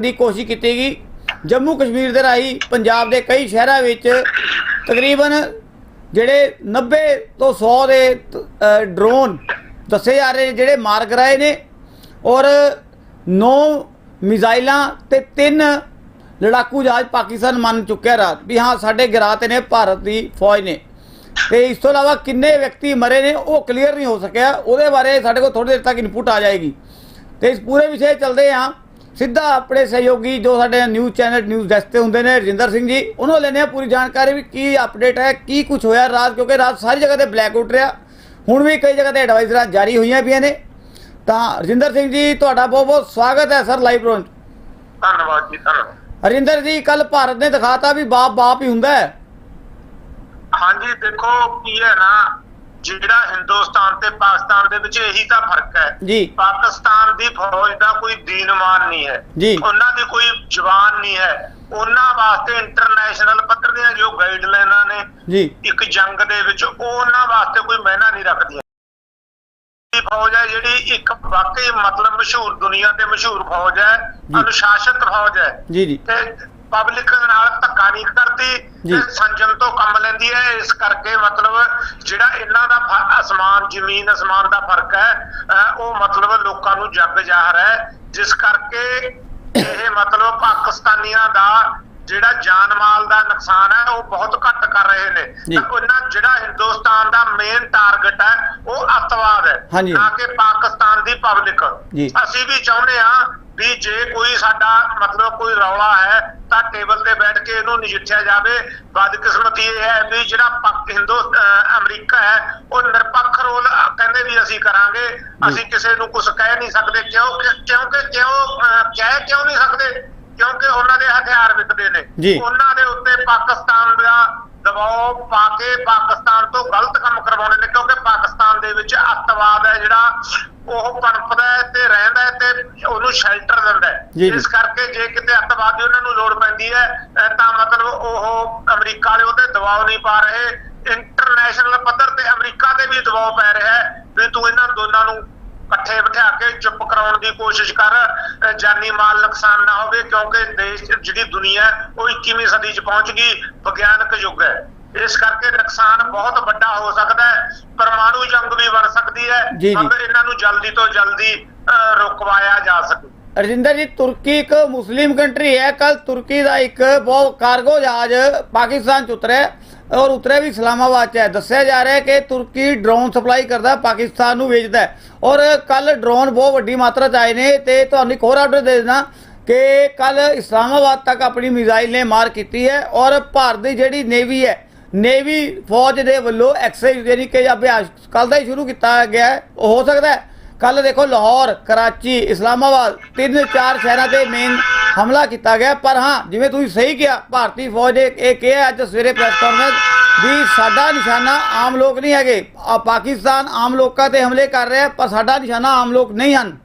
ਦੀ ਕੋਸ਼ਿਸ਼ ਕੀਤੀ ਗਈ। ਜੰਮੂ ਕਸ਼ਮੀਰ ਦੇ ਰਾਹੀਂ ਪੰਜਾਬ ਦੇ ਕਈ ਸ਼ਹਿਰਾਂ ਵਿੱਚ ਤਕਰੀਬਨ ਜਿਹੜੇ 90 ਤੋਂ 100 ਦੇ ਡਰੋਨ ਦੱਸੇ ਜਾ ਰਹੇ ਨੇ, ਜਿਹੜੇ ਮਾਰ ਕਰਾਏ ਨੇ ਔਰ 9 ਮਿਜ਼ਾਈਲਾਂ ਤੇ 3 ਲੜਾਕੂ ਜਹਾਜ਼ ਪਾਕਿਸਤਾਨ ਮੰਨ ਚੁੱਕਿਆ ਰਾਤ। ਵੀ ਹਾਂ, ਸਾਡੇ ਗਿਰਾ ਤੇ ਨੇ, ਭਾਰਤ ਦੀ ਫੌਜ ਨੇ। ਤੇ ਇਸ ਤੋਂ ਇਲਾਵਾ ਕਿੰਨੇ ਵਿਅਕਤੀ ਮਰੇ ਨੇ, ਉਹ ਕਲੀਅਰ ਨਹੀਂ ਹੋ ਸਕਿਆ। ਉਹਦੇ ਬਾਰੇ ਸਾਡੇ ਕੋਲ ਥੋੜੀ ਦੇਰ ਤੱਕ ਇਨਪੁਟ ਆ ਜਾਏਗੀ। ਤੇ ਇਸ ਪੂਰੇ ਵਿਸ਼ੇ ਚੱਲਦੇ ਹਾਂ। ਸਿੱਧਾ ਆਪਣੇ ਸਹਿਯੋਗੀ ਜੋ ਸਾਡੇ ਨਿਊਜ਼ ਚੈਨਲ ਨਿਊਜ਼ ਡੈਸਕ ਤੇ ਹੁੰਦੇ ਨੇ ਰਜਿੰਦਰ ਸਿੰਘ ਜੀ ਉਹਨਾਂ ਲੈਣੇ ਆ ਪੂਰੀ ਜਾਣਕਾਰੀ ਵੀ ਕੀ ਅਪਡੇਟ ਹੈ ਕੀ ਕੁਝ ਹੋਇਆ ਰਾਤ ਕਿਉਂਕਿ ਰਾਤ ਸਾਰੀ ਜਗ੍ਹਾ ਤੇ ਬਲੈਕ ਆਊਟ ਰਿਹਾ। ਹੁਣ ਵੀ ਕਈ ਜਗ੍ਹਾ ਤੇ ਐਡਵਾਈਜ਼ਰਾਂ ਜਾਰੀ ਹੋਈਆਂ ਪਈਆਂ ਨੇ। ਤਾਂ ਰਜਿੰਦਰ ਸਿੰਘ ਜੀ ਤੁਹਾਡਾ ਬਹੁਤ ਬਹੁਤ ਸਵਾਗਤ ਹੈ ਸਰ ਲਾਈਵ ਪ੍ਰੋਨ ਧੰਨਵਾਦ ਜੀ ਧੰਨਵਾਦ। ਹਰਿੰਦਰ ਜੀ ਕੱਲ ਭਾਰਤ ਨੇ ਦਿਖਾਤਾ ਵੀ ਬਾਪ ਬਾਪ ਹੀ ਹੁੰਦਾ ਹੈ। ਹਾਂਜੀ ਦੇਖੋ ਕੀ ਹੈ ਨਾ ਜਿਹੜਾ ਹਿੰਦੁਸਤਾਨ ਤੇ ਪਾਕਿਸਤਾਨ ਦੇ ਵਿੱਚ ਇਹੀ ਤਾਂ ਫ਼ਰਕ ਹੈ। ਜੀ। ਪਾਕਿਸਤਾਨ ਦੀ ਫੌਜ ਦਾ ਕੋਈ ਦੀਨਮਾਨ ਨਹੀਂ ਹੈ। ਜੀ। ਉਹਨਾਂ ਦੀ ਕੋਈ ਜਵਾਨ ਨਹੀਂ ਹੈ। ਉਹਨਾਂ ਵਾਸਤੇ ਇੰਟਰਨੈਸ਼ਨਲ ਪੱਧਰ ਦੀਆਂ ਜੋ ਗਾਈਡਲਾਈਨਾਂ ਨੇ ਜੀ। ਇੱਕ ਜੰਗ ਦੇ ਵਿੱਚ ਉਹ ਉਹਨਾਂ ਵਾਸਤੇ ਕੋਈ ਮਾਇਨਾ ਨਹੀਂ ਰੱਖਦੀਆਂ। ਇਹ ਫੌਜ ਹੈ ਜਿਹੜੀ ਇੱਕ ਵਾਕਈ ਮਤਲਬ ਮਸ਼ਹੂਰ ਦੁਨੀਆ ਤੇ ਮਸ਼ਹੂਰ ਫੌਜ ਹੈ ਅਨੁਸ਼ਾਸਿਤ ਫੌਜ ਹੈ। ਜੀ ਜੀ। ਤੇ ਪਬਲਿਕ ਨਾਲ ਧੱਕਾ ਨਹੀਂ ਕਰਦੀ ਸੰਜਮ ਤੋਂ ਕੰਮ ਲੈਂਦੀ ਹੈ। ਇਸ ਕਰਕੇ ਮਤਲਬ ਜਿਹੜਾ ਇਹਨਾਂ ਦਾ ਅਸਮਾਨ ਜ਼ਮੀਨ ਅਸਮਾਨ ਦਾ ਫ਼ਰਕ ਹੈ ਉਹ ਮਤਲਬ ਲੋਕਾਂ ਨੂੰ ਜੱਗ ਜ਼ਾਹਰ ਹੈ। ਜਿਸ ਕਰਕੇ ਇਹ ਮਤਲਬ ਪਾਕਿਸਤਾਨੀਆਂ ਦਾ ਜਿਹੜਾ ਜਾਨ ਮਾਲ ਦਾ ਨੁਕਸਾਨ ਹੈ ਉਹ ਬਹੁਤ ਘੱਟ ਕਰ ਰਹੇ ਨੇ। ਤਾਂ ਉਹਨਾਂ ਜਿਹੜਾ ਹਿੰਦੁਸਤਾਨ ਦਾ ਮੇਨ ਟਾਰਗੇਟ ਹੈ ਉਹ ਅੱਤਵਾਦ ਹੈ। ਨਾ ਕਿ ਪਾਕਿਸਤਾਨ ਦੀ ਪਬਲਿਕ। ਅਸੀਂ ਵੀ ਚਾਹੁੰਦੇ ਹਾਂ ਵੀ ਜੇ ਕੋਈ ਸਾਡਾ ਮਤਲਬ ਕੋਈ ਰੌਲਾ ਹੈ ਤਾਂ ਟੇਬਲ ਤੇ ਬੈਠ ਕੇ ਇਹਨੂੰ ਨਜਿੱਠਿਆ ਜਾਵੇ। ਬਦਕਿਸਮਤੀ ਇਹ ਹੈ ਵੀ ਜਿਹੜਾ ਪਾਕ ਹਿੰਦੂ ਅਮਰੀਕਾ ਹੈ ਉਹ ਨਿਰਪੱਖ ਰੋਲ ਕਹਿੰਦੇ ਵੀ ਅਸੀਂ ਕਰਾਂਗੇ। ਅਸੀਂ ਕਿਸੇ ਨੂੰ ਕੁਝ ਕਹਿ ਨਹੀਂ ਸਕਦੇ ਕਿਉਂ ਕਿਉਂਕਿ ਕਿਉਂ ਕਹਿ ਕਿਉਂ ਨਹੀਂ ਸਕਦੇ? ਕਿਉਂਕਿ ਉਹਨਾਂ ਦੇ ਹਥਿਆਰ ਵਿਕਦੇ ਨੇ। ਉਹਨਾਂ ਦੇ ਉੱਤੇ ਪਾਕਿਸਤਾਨ ਦਾ ਦਬਾਅ ਪਾ ਕੇ ਪਾਕਿਸਤਾਨ ਤੋਂ ਗਲਤ ਕੰਮ ਕਰਵਾਉਣੇ ਨੇ ਕਿਉਂਕਿ ਪਾਕਿਸਤਾਨ ਦੇ ਵਿੱਚ ਅੱਤਵਾਦ ਹੈ ਜਿਹੜਾ ਉਹ ਪਣਪਦਾ ਹੈ ਤੇ ਰਹਿੰਦਾ ਹੈ ਤੇ ਉਹਨੂੰ ਸ਼ੈਲਟਰ ਦਿੰਦਾ ਹੈ। ਇਸ ਕਰਕੇ ਜੇ ਕਿਤੇ ਅੱਤਵਾਦੀ ਉਹਨਾਂ ਨੂੰ ਲੋੜ ਪੈਂਦੀ ਹੈ ਤਾਂ ਮਤਲਬ ਉਹ ਅਮਰੀਕਾ ਵਾਲੇ ਉਹਤੇ ਦਬਾਅ ਨਹੀਂ ਪਾ ਰਹੇ ਇੰਟਰਨੈਸ਼ਨਲ ਪੱਧਰ ਤੇ ਅਮਰੀਕਾ ਤੇ ਵੀ ਦਬਾਅ ਪੈ ਰਿਹਾ ਹੈ ਵੀ ਤੂੰ ਇਹਨਾਂ ਦੋਨਾਂ ਨੂੰ ਇਕੱਠੇ ਬਿਠਾ ਕੇ ਚੁੱਪ ਕਰਾਉਣ ਦੀ ਕੋਸ਼ਿਸ਼ ਕਰ ਜਾਨੀ ਮਾਲ ਨੁਕਸਾਨ ਨਾ ਹੋਵੇ ਕਿਉਂਕਿ ਦੇਸ਼ ਜਿਹੜੀ ਦੁਨੀਆ ਉਹ 21ਵੀਂ ਸਦੀ 'ਚ ਪਹੁੰਚ ਗਈ ਵਿਗਿਆਨਕ ਯੁੱਗ ਹੈ ਇਸ ਕਰਕੇ ਨੁਕਸਾਨ ਬਹੁਤ ਵੱਡਾ ਹੋ ਸਕਦਾ ਹੈ ਪਰਮਾਣੂ ਜੰਗ ਵੀ ਬਣ ਸਕਦੀ ਹੈ। ਅਗਰ ਇਹਨਾਂ ਨੂੰ ਜਲਦੀ ਤੋਂ ਜਲਦੀ ਰੁਕਵਾਇਆ ਜਾ ਸਕੇ ਰਜਿੰਦਰ ਜੀ, ਤੁਰਕੀ ਇੱਕ ਮੁਸਲਿਮ ਕੰਟਰੀ ਹੈ। ਕੱਲ ਤੁਰਕੀ ਦਾ ਇੱਕ ਬਹੁਤ ਕਾਰਗੋ ਜਹਾਜ਼ ਪਾਕਿਸਤਾਨ ਚ ਉਤਰਿਆ ਔਰ ਉਤਰਿਆ ਵੀ ਇਸਲਾਮਾਬਾਦ ਚ ਹੈ। ਦੱਸਿਆ ਜਾ ਰਿਹਾ ਹੈ ਕਿ ਤੁਰਕੀ ਡਰੋਨ ਸਪਲਾਈ ਕਰਦਾ, ਪਾਕਿਸਤਾਨ ਨੂੰ ਵੇਚਦਾ ਔਰ ਕੱਲ ਡਰੋਨ ਬਹੁਤ ਵੱਡੀ ਮਾਤਰਾ ਚ ਆਏ ਨੇ ਤੇ ਤੁਹਾਨੂੰ ਇੱਕ ਹੋਰ ਆਰਡਰ ਦੇ ਦੇਣਾ ਕਿ ਕੱਲ ਇਸਲਾਮਾਬਾਦ ਤੱਕ ਆਪਣੀ ਮਿਜ਼ਾਈਲ ਨੇ ਮਾਰ ਕੀਤੀ ਹੈ ਔਰ ਭਾਰਤ ਦੀ ਜਿਹੜੀ ਨੇਵੀ ਹੈ, ਨੇਵੀ ਫੌਜ ਦੇ ਵੱਲੋਂ ਐਕਸਰਸਾਈਜ਼ ਯਾਨੀ ਕਿ ਅਭਿਆਸ ਕੱਲ ਦਾ ਹੀ ਸ਼ੁਰੂ ਕੀਤਾ ਗਿਆ ਉਹ ਹੋ ਸਕਦਾ ਹੈ ਕੱਲ ਦੇਖੋ ਲਾਹੌਰ, ਕਰਾਚੀ, ਇਸਲਾਮਾਬਾਦ ਤਿੰਨ ਚਾਰ ਸ਼ਹਿਰਾਂ ਤੇ ਮੇਨ ਹਮਲਾ ਕੀਤਾ ਗਿਆ। ਪਰ ਹਾਂ, ਜਿਵੇਂ ਤੁਸੀਂ ਸਹੀ ਕਿਹਾ, ਭਾਰਤੀ ਫੌਜ ਨੇ ਇਹ ਕਿਹਾ ਅੱਜ ਸਵੇਰੇ ਪ੍ਰੈਸ ਕਾਨਫਰੰਸ ਵੀ ਸਾਡਾ ਨਿਸ਼ਾਨਾ ਆਮ ਲੋਕ ਨਹੀਂ ਹੈਗੇ। ਪਾਕਿਸਤਾਨ ਆਮ ਲੋਕਾਂ ਤੇ ਹਮਲੇ ਕਰ ਰਿਹਾ ਪਰ ਸਾਡਾ ਨਿਸ਼ਾਨਾ ਆਮ ਲੋਕ ਨਹੀਂ ਹਨ।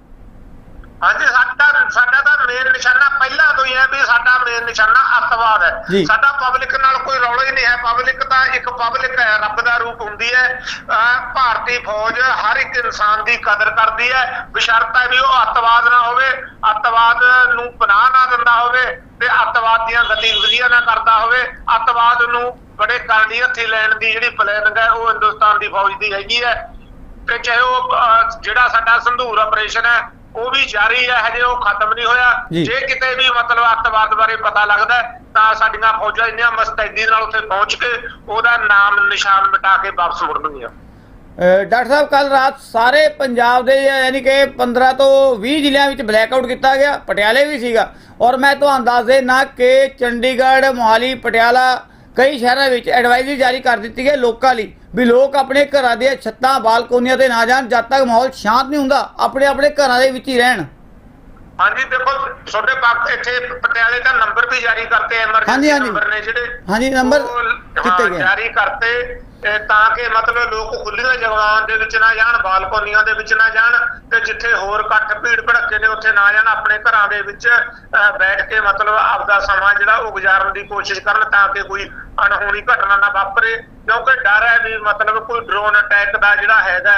ਹਾਂਜੀ, ਸਾਡਾ ਸਾਡਾ ਤਾਂ ਮੇਨ ਨਿਸ਼ਾਨਾ ਪਹਿਲਾਂ ਤੋਂ ਹੀ ਹੈ ਵੀ ਸਾਡਾ ਮੇਨ ਨਿਸ਼ਾਨਾ ਅੱਤਵਾਦ। ਹੈ। ਸਾਡਾ ਪਬਲਿਕ ਨਾਲ ਕੋਈ ਰੌਲਾ ਹੀ ਨਹੀਂ ਹੈ। ਪਬਲਿਕ ਤਾਂ ਇੱਕ ਪਬਲਿਕ ਹੈ ਰੱਬ ਦਾ ਰੂਪ ਹੁੰਦੀ ਹੈ। ਭਾਰਤੀ ਫੌਜ ਹਰ ਇੱਕ ਇਨਸਾਨ ਦੀ ਕਦਰ ਕਰਦੀ ਹੈ। ਬਸ਼ਰਤ ਹੈ ਵੀ ਉਹ ਅੱਤਵਾਦ ਨਾ ਹੋਵੇ ਅੱਤਵਾਦ ਨੂੰ ਪਨਾਹ ਨਾ ਦਿੰਦਾ ਹੋਵੇ ਤੇ ਅੱਤਵਾਦ ਦੀਆਂ ਗਤੀਵਿਧੀਆਂ ਨਾ ਕਰਦਾ ਹੋਵੇ ਅੱਤਵਾਦ ਨੂੰ ਬੜੇ ਕਰਨੀ ਹੱਥੀ ਲੈਣ ਦੀ ਜਿਹੜੀ ਪਲੈਨਿੰਗ ਹੈ ਉਹ ਹਿੰਦੁਸਤਾਨ ਦੀ ਫੌਜ ਦੀ ਹੈਗੀ ਹੈ। ਤੇ ਚਾਹੇ ਉਹ ਜਿਹੜਾ ਸਾਡਾ ਸੰਧੂਰ ਆਪਰੇਸ਼ਨ ਹੈ ਉਹ ਵੀ ਜਾਰੀ ਹੈ ਹਜੇ ਉਹ ਖਤਮ ਨਹੀਂ ਹੋਇਆ। ਜੀ। ਕਿਤੇ ਵੀ ਮਤਲਬ ਅੱਤਵਾਦ ਬਾਰੇ ਪਤਾ ਲੱਗਦਾ ਹੈ, ਤਾਂ ਸਾਡੀਆਂ ਫੌਜਾਂ ਇੰਨੀਆਂ ਮਸਤੈਦੀ ਨਾਲ ਉੱਥੇ ਪਹੁੰਚ ਕੇ ਉਹਦਾ ਨਾਮ ਨਿਸ਼ਾਨ ਮਿਟਾ ਕੇ ਵਾਪਸ ਮੁੜਨਗੀਆਂ। ਡਾਕਟਰ ਸਾਹਿਬ ਕੱਲ ਰਾਤ ਸਾਰੇ ਪੰਜਾਬ ਦੇ ਯਾਨੀ ਕਿ 15 ਤੋਂ 20 ਜ਼ਿਲ੍ਹਿਆਂ ਵਿੱਚ ਬਲੈਕ ਆਊਟ ਕੀਤਾ ਗਿਆ। ਪਟਿਆਲੇ ਵੀ ਸੀਗਾ। ਔਰ ਮੈਂ ਤੁਹਾਨੂੰ ਦੱਸ ਦੇਣਾ ਕਿ ਚੰਡੀਗੜ੍ਹ ਮੋਹਾਲੀ ਪਟਿਆਲਾ ਕਈ ਸ਼ਹਿਰਾਂ ਵਿੱਚ ਐਡਵਾਈਜ਼ਰੀ ਜਾਰੀ ਕਰ ਦਿੱਤੀ ਗਈ ਲੋਕਾਂ ਲਈ। ਵੀ ਲੋਕ ਆਪਣੇ ਘਰਾਂ ਦੀਆਂ ਛੱਤਾਂ, ਬਾਲਕੋਨੀਆਂ ਤੇ ਨਾ ਜਾਣ, ਜਦ ਤੱਕ ਮਾਹੌਲ ਸ਼ਾਂਤ ਨਹੀਂ ਹੁੰਦਾ ਆਪਣੇ ਆਪਣੇ ਘਰਾਂ ਦੇ ਵਿੱਚ ਹੀ ਰਹਿਣ। ਹਾਂਜੀ ਦੇਖੋ ਤੁਹਾਡੇ ਪਾਕ ਇੱਥੇ ਪਟਿਆਲੇ ਦਾ ਨੰਬਰ ਵੀ ਜਾਰੀ ਕਰਤੇ ਐਮਰਜੈਂਸੀ। ਨੰਬਰ ਨੇ ਜਿਹੜੇ ਹਾਂਜੀ, ਨੰਬਰ ਹਾਂ, ਗਏ। ਜਾਰੀ ਕਰਤੇ ਤਾਂ ਕਿ ਮਤਲਬ ਲੋਕ ਖੁੱਲੀਆਂ ਜਗ੍ਹਾਵਾਂ ਦੇ ਵਿੱਚ ਨਾ ਜਾਣ ਬਾਲਕੋਨੀਆਂ ਦੇ ਵਿੱਚ ਨਾ ਜਾਣ ਤੇ ਜਿੱਥੇ ਹੋਰ ਇਕੱਠ ਭੀੜ ਭੜੱਕੇ ਨੇ ਉੱਥੇ ਨਾ ਜਾਣ ਆਪਣੇ ਘਰਾਂ ਦੇ ਵਿੱਚ ਬੈਠ ਕੇ ਮਤਲਬ ਆਪਦਾ ਸਮਾਂ ਜਿਹੜਾ ਉਹ ਗੁਜ਼ਾਰਨ ਦੀ ਕੋਸ਼ਿਸ਼ ਕਰਨ ਤਾਂ ਕਿ ਕੋਈ ਅਣਹੋਣੀ ਘਟਨਾ ਨਾ ਵਾਪਰੇ ਕਿਉਂਕਿ ਡਰ ਹੈ ਵੀ ਮਤਲਬ ਕੋਈ ਡਰੋਨ ਅਟੈਕ ਦਾ ਜਿਹੜਾ ਹੈਗਾ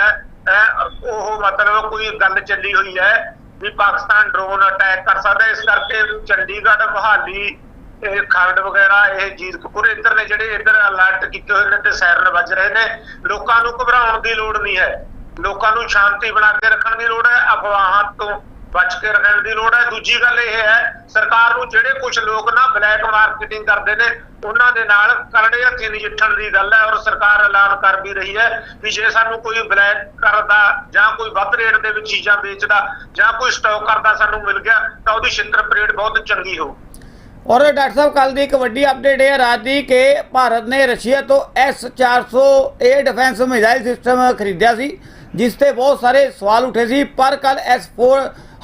ਉਹ ਮਤਲਬ ਕੋਈ ਗੱਲ ਚੱਲੀ ਹੋਈ ਹੈ ਵੀ ਪਾਕਿਸਤਾਨ ਡਰੋਨ ਅਟੈਕ ਕਰ ਸਕਦਾ ਇਸ ਕਰਕੇ ਚੰਡੀਗੜ੍ਹ, ਮੋਹਾਲੀ, ਇਹ ਖੰਡ ਵਗੈਰਾ, ਇਹ ਜੀਰਕਪੁਰ ਇੱਧਰ ਨੇ ਜਿਹੜੇ ਇੱਧਰ ਅਲਰਟ ਕੀਤੇ ਹੋਏ ਨੇ ਤੇ ਸਾਇਰਨ ਵੱਜ ਰਹੇ ਨੇ। ਲੋਕਾਂ ਨੂੰ ਘਬਰਾਉਣ ਦੀ ਲੋੜ ਨਹੀਂ ਹੈ। ਲੋਕਾਂ ਨੂੰ ਸ਼ਾਂਤੀ ਬਣਾ ਕੇ ਰੱਖਣ ਦੀ ਲੋੜ ਹੈ। ਅਫਵਾਹਾਂ ਤੋਂ ਬਚ ਕੇ ਰੱਖਣ ਦੀ ਲੋੜ ਹੈ। ਦੂਜੀ ਗੱਲ ਇਹ ਹੈ, ਸਰਕਾਰ ਨੂੰ ਜਿਹੜੇ ਕੁਝ ਲੋਕ ਨਾ ਬਲੈਕ ਮਾਰਕੀਟਿੰਗ ਕਰਦੇ ਨੇ, ਉਹਨਾਂ ਦੇ ਨਾਲ ਕਰੜੇ ਹੱਥੀਂ ਨਜਿੱਠਣ ਦੀ ਗੱਲ ਹੈ ਔਰ ਸਰਕਾਰ ਐਲਾਨ ਕਰ ਵੀ ਰਹੀ ਹੈ ਵੀ ਜੇ ਸਾਨੂੰ ਕੋਈ ਬਲੈਕ ਕਰਦਾ ਜਾਂ ਕੋਈ ਵੱਧ ਰੇਟ ਦੇ ਵਿੱਚ ਚੀਜ਼ਾਂ ਵੇਚਦਾ ਜਾਂ ਕੋਈ ਸਟਾਕ ਕਰਦਾ ਸਾਨੂੰ ਮਿਲ ਗਿਆ, ਤਾਂ ਉਹਦੀ ਛਿੱਤਰ ਪਰੇਡ ਬਹੁਤ ਚੰਗੀ ਹੋ ਔਰ ਡਾਕਟਰ ਸਾਹਿਬ ਕੱਲ ਦੀ ਇੱਕ ਵੱਡੀ ਅਪਡੇਟ ਹੈ ਰਾਜ ਦੀ ਕਿ ਭਾਰਤ ਨੇ ਰਸ਼ੀਆ ਤੋਂ S400 air defence missile system ਖਰੀਦਿਆ ਸੀ, ਜਿਸ ਤੇ ਬਹੁਤ ਸਾਰੇ ਸਵਾਲ ਉੱਠੇ ਸੀ, ਪਰ ਕੱਲ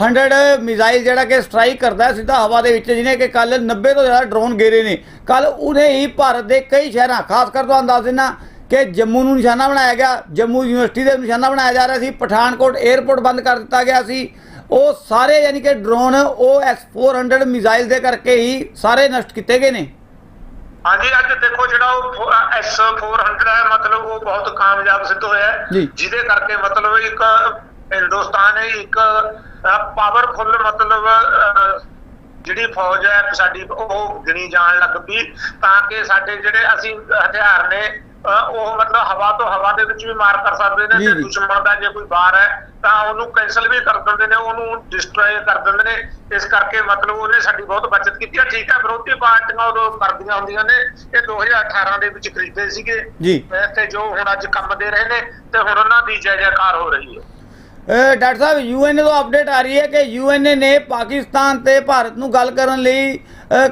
S400 ਮਿਜ਼ਾਈਲ ਜਿਹੜਾ ਕਿ ਸਟ੍ਰਾਈਕ ਕਰਦਾ ਹੈ ਸਿੱਧਾ ਹਵਾ ਦੇ ਵਿੱਚ ਜਿਹਨੇ ਕਿ ਕੱਲ 90 ਤੋਂ ਜ਼ਿਆਦਾ ਡਰੋਨ ਗੇਰੇ ਨੇ। ਕੱਲ ਉਹਨੇ ਹੀ ਭਾਰਤ ਦੇ ਕਈ ਸ਼ਹਿਰਾਂ ਖਾਸ ਕਰ ਤੁਹਾਨੂੰ ਦੱਸ ਦਿੰਨਾ ਕਿ ਜੰਮੂ ਨੂੰ ਨਿਸ਼ਾਨਾ ਬਣਾਇਆ ਗਿਆ ਜੰਮੂ ਯੂਨੀਵਰਸਿਟੀ ਦੇ ਨਿਸ਼ਾਨਾ ਬਣਾਇਆ ਜਾ ਰਿਹਾ ਸੀ ਪਠਾਨਕੋਟ 에ਅਰਪੋਰਟ ਬੰਦ ਕਰ ਦਿੱਤਾ ਗਿਆ ਸੀ। ਉਹ ਸਾਰੇ ਯਾਨੀ ਕਿ ਡਰੋਨ ਉਹ S400 ਮਿਜ਼ਾਈਲ ਦੇ ਕਰਕੇ ਹੀ ਸਾਰੇ ਨਸ਼ਟ ਕੀਤੇ ਗਏ ਨੇ। ਹਾਂਜੀ ਅੱਜ ਦੇਖੋ ਜਿਹੜਾ ਉਹ S400 ਹੈ ਮਤਲਬ ਉਹ ਬਹੁਤ ਕਾਮਯਾਬ ਸਿੱਧ ਹੋਇਆ। ਜਿਹਦੇ ਕਰਕੇ ਮਤਲਬ ਇੱਕ ਹਿੰਦੁਸਤਾਨ ਇੱਕ ਪਾਵਰਫੁਲ ਮਤਲਬ ਜਿਹੜੀ ਫੌਜ ਹੈ ਸਾਡੀ ਉਹ ਗਿਣੀ ਜਾਣ ਲੱਗ ਪਈ ਤਾਂ ਕਿ ਸਾਡੇ ਜਿਹੜੇ ਅਸੀਂ ਹਥਿਆਰ ਨੇ ਉਹ ਮਤਲਬ ਹਵਾ ਤੋਂ ਹਵਾ ਦੇ ਵਿੱਚ ਵੀ ਮਾਰ ਕਰ ਸਕਦੇ ਨੇ ਤੇ। ਦੁਸ਼ਮਣ ਦਾ ਜੇ ਕੋਈ ਵਾਰ ਹੈ ਤਾਂ ਉਹਨੂੰ ਕੈਨਸਲ ਵੀ ਕਰ ਦਿੰਦੇ ਨੇ ਉਹਨੂੰ ਡਿਸਟਰੋਏ ਕਰ ਦਿੰਦੇ ਨੇ। ਇਸ ਕਰਕੇ ਮਤਲਬ ਉਹਨੇ ਸਾਡੀ ਬਹੁਤ ਬਚਤ ਕੀਤੀ ਹੈ। ਠੀਕ ਹੈ ਵਿਰੋਧੀ ਪਾਰਟੀਆਂ ਉਦੋਂ ਕਰਦੀਆਂ ਹੁੰਦੀਆਂ ਨੇ। ਇਹ 2018 ਦੇ ਵਿੱਚ ਖਰੀਦੇ ਸੀਗੇ। ਤੇ ਜੋ ਹੁਣ ਅੱਜ ਕੰਮ ਦੇ ਰਹੇ ਨੇ ਤੇ ਹੁਣ ਉਹਨਾਂ ਦੀ ਜੈ ਜੈਕਾਰ ਹੋ ਰਹੀ ਹੈ। ਡਾਕਟਰ ਸਾਹਿਬ ਯੂਐਨ ਤੋਂ ਅਪਡੇਟ ਆ ਰਹੀ ਹੈ ਕਿ ਯੂਐਨ ਨੇ ਪਾਕਿਸਤਾਨ ਤੇ ਭਾਰਤ ਨੂੰ ਗੱਲ ਕਰਨ ਲਈ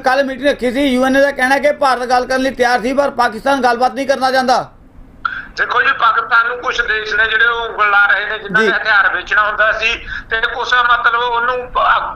ਕੱਲ ਮੀਟਿੰਗ ਰੱਖੀ ਸੀ। ਯੂਐਨ ਦਾ ਕਹਿਣਾ ਕਿ ਭਾਰਤ ਗੱਲ ਕਰਨ ਲਈ ਤਿਆਰ ਸੀ, ਪਰ ਪਾਕਿਸਤਾਨ ਗੱਲਬਾਤ ਨਹੀਂ ਕਰਨਾ ਚਾਹੁੰਦਾ। ਦੇਖੋ ਜੀ ਪਾਕਿਸਤਾਨ ਨੂੰ ਕੁਝ ਦੇਸ਼ ਨੇ ਜਿਹੜੇ ਉਹ ਉਂਗਲ ਲਾ ਰਹੇ ਨੇ ਜਿਨ੍ਹਾਂ। ਨੇ ਹਥਿਆਰ ਵੇਚਣਾ ਹੁੰਦਾ ਸੀ ਤੇ ਕੁਛ ਮਤਲਬ ਉਹਨੂੰ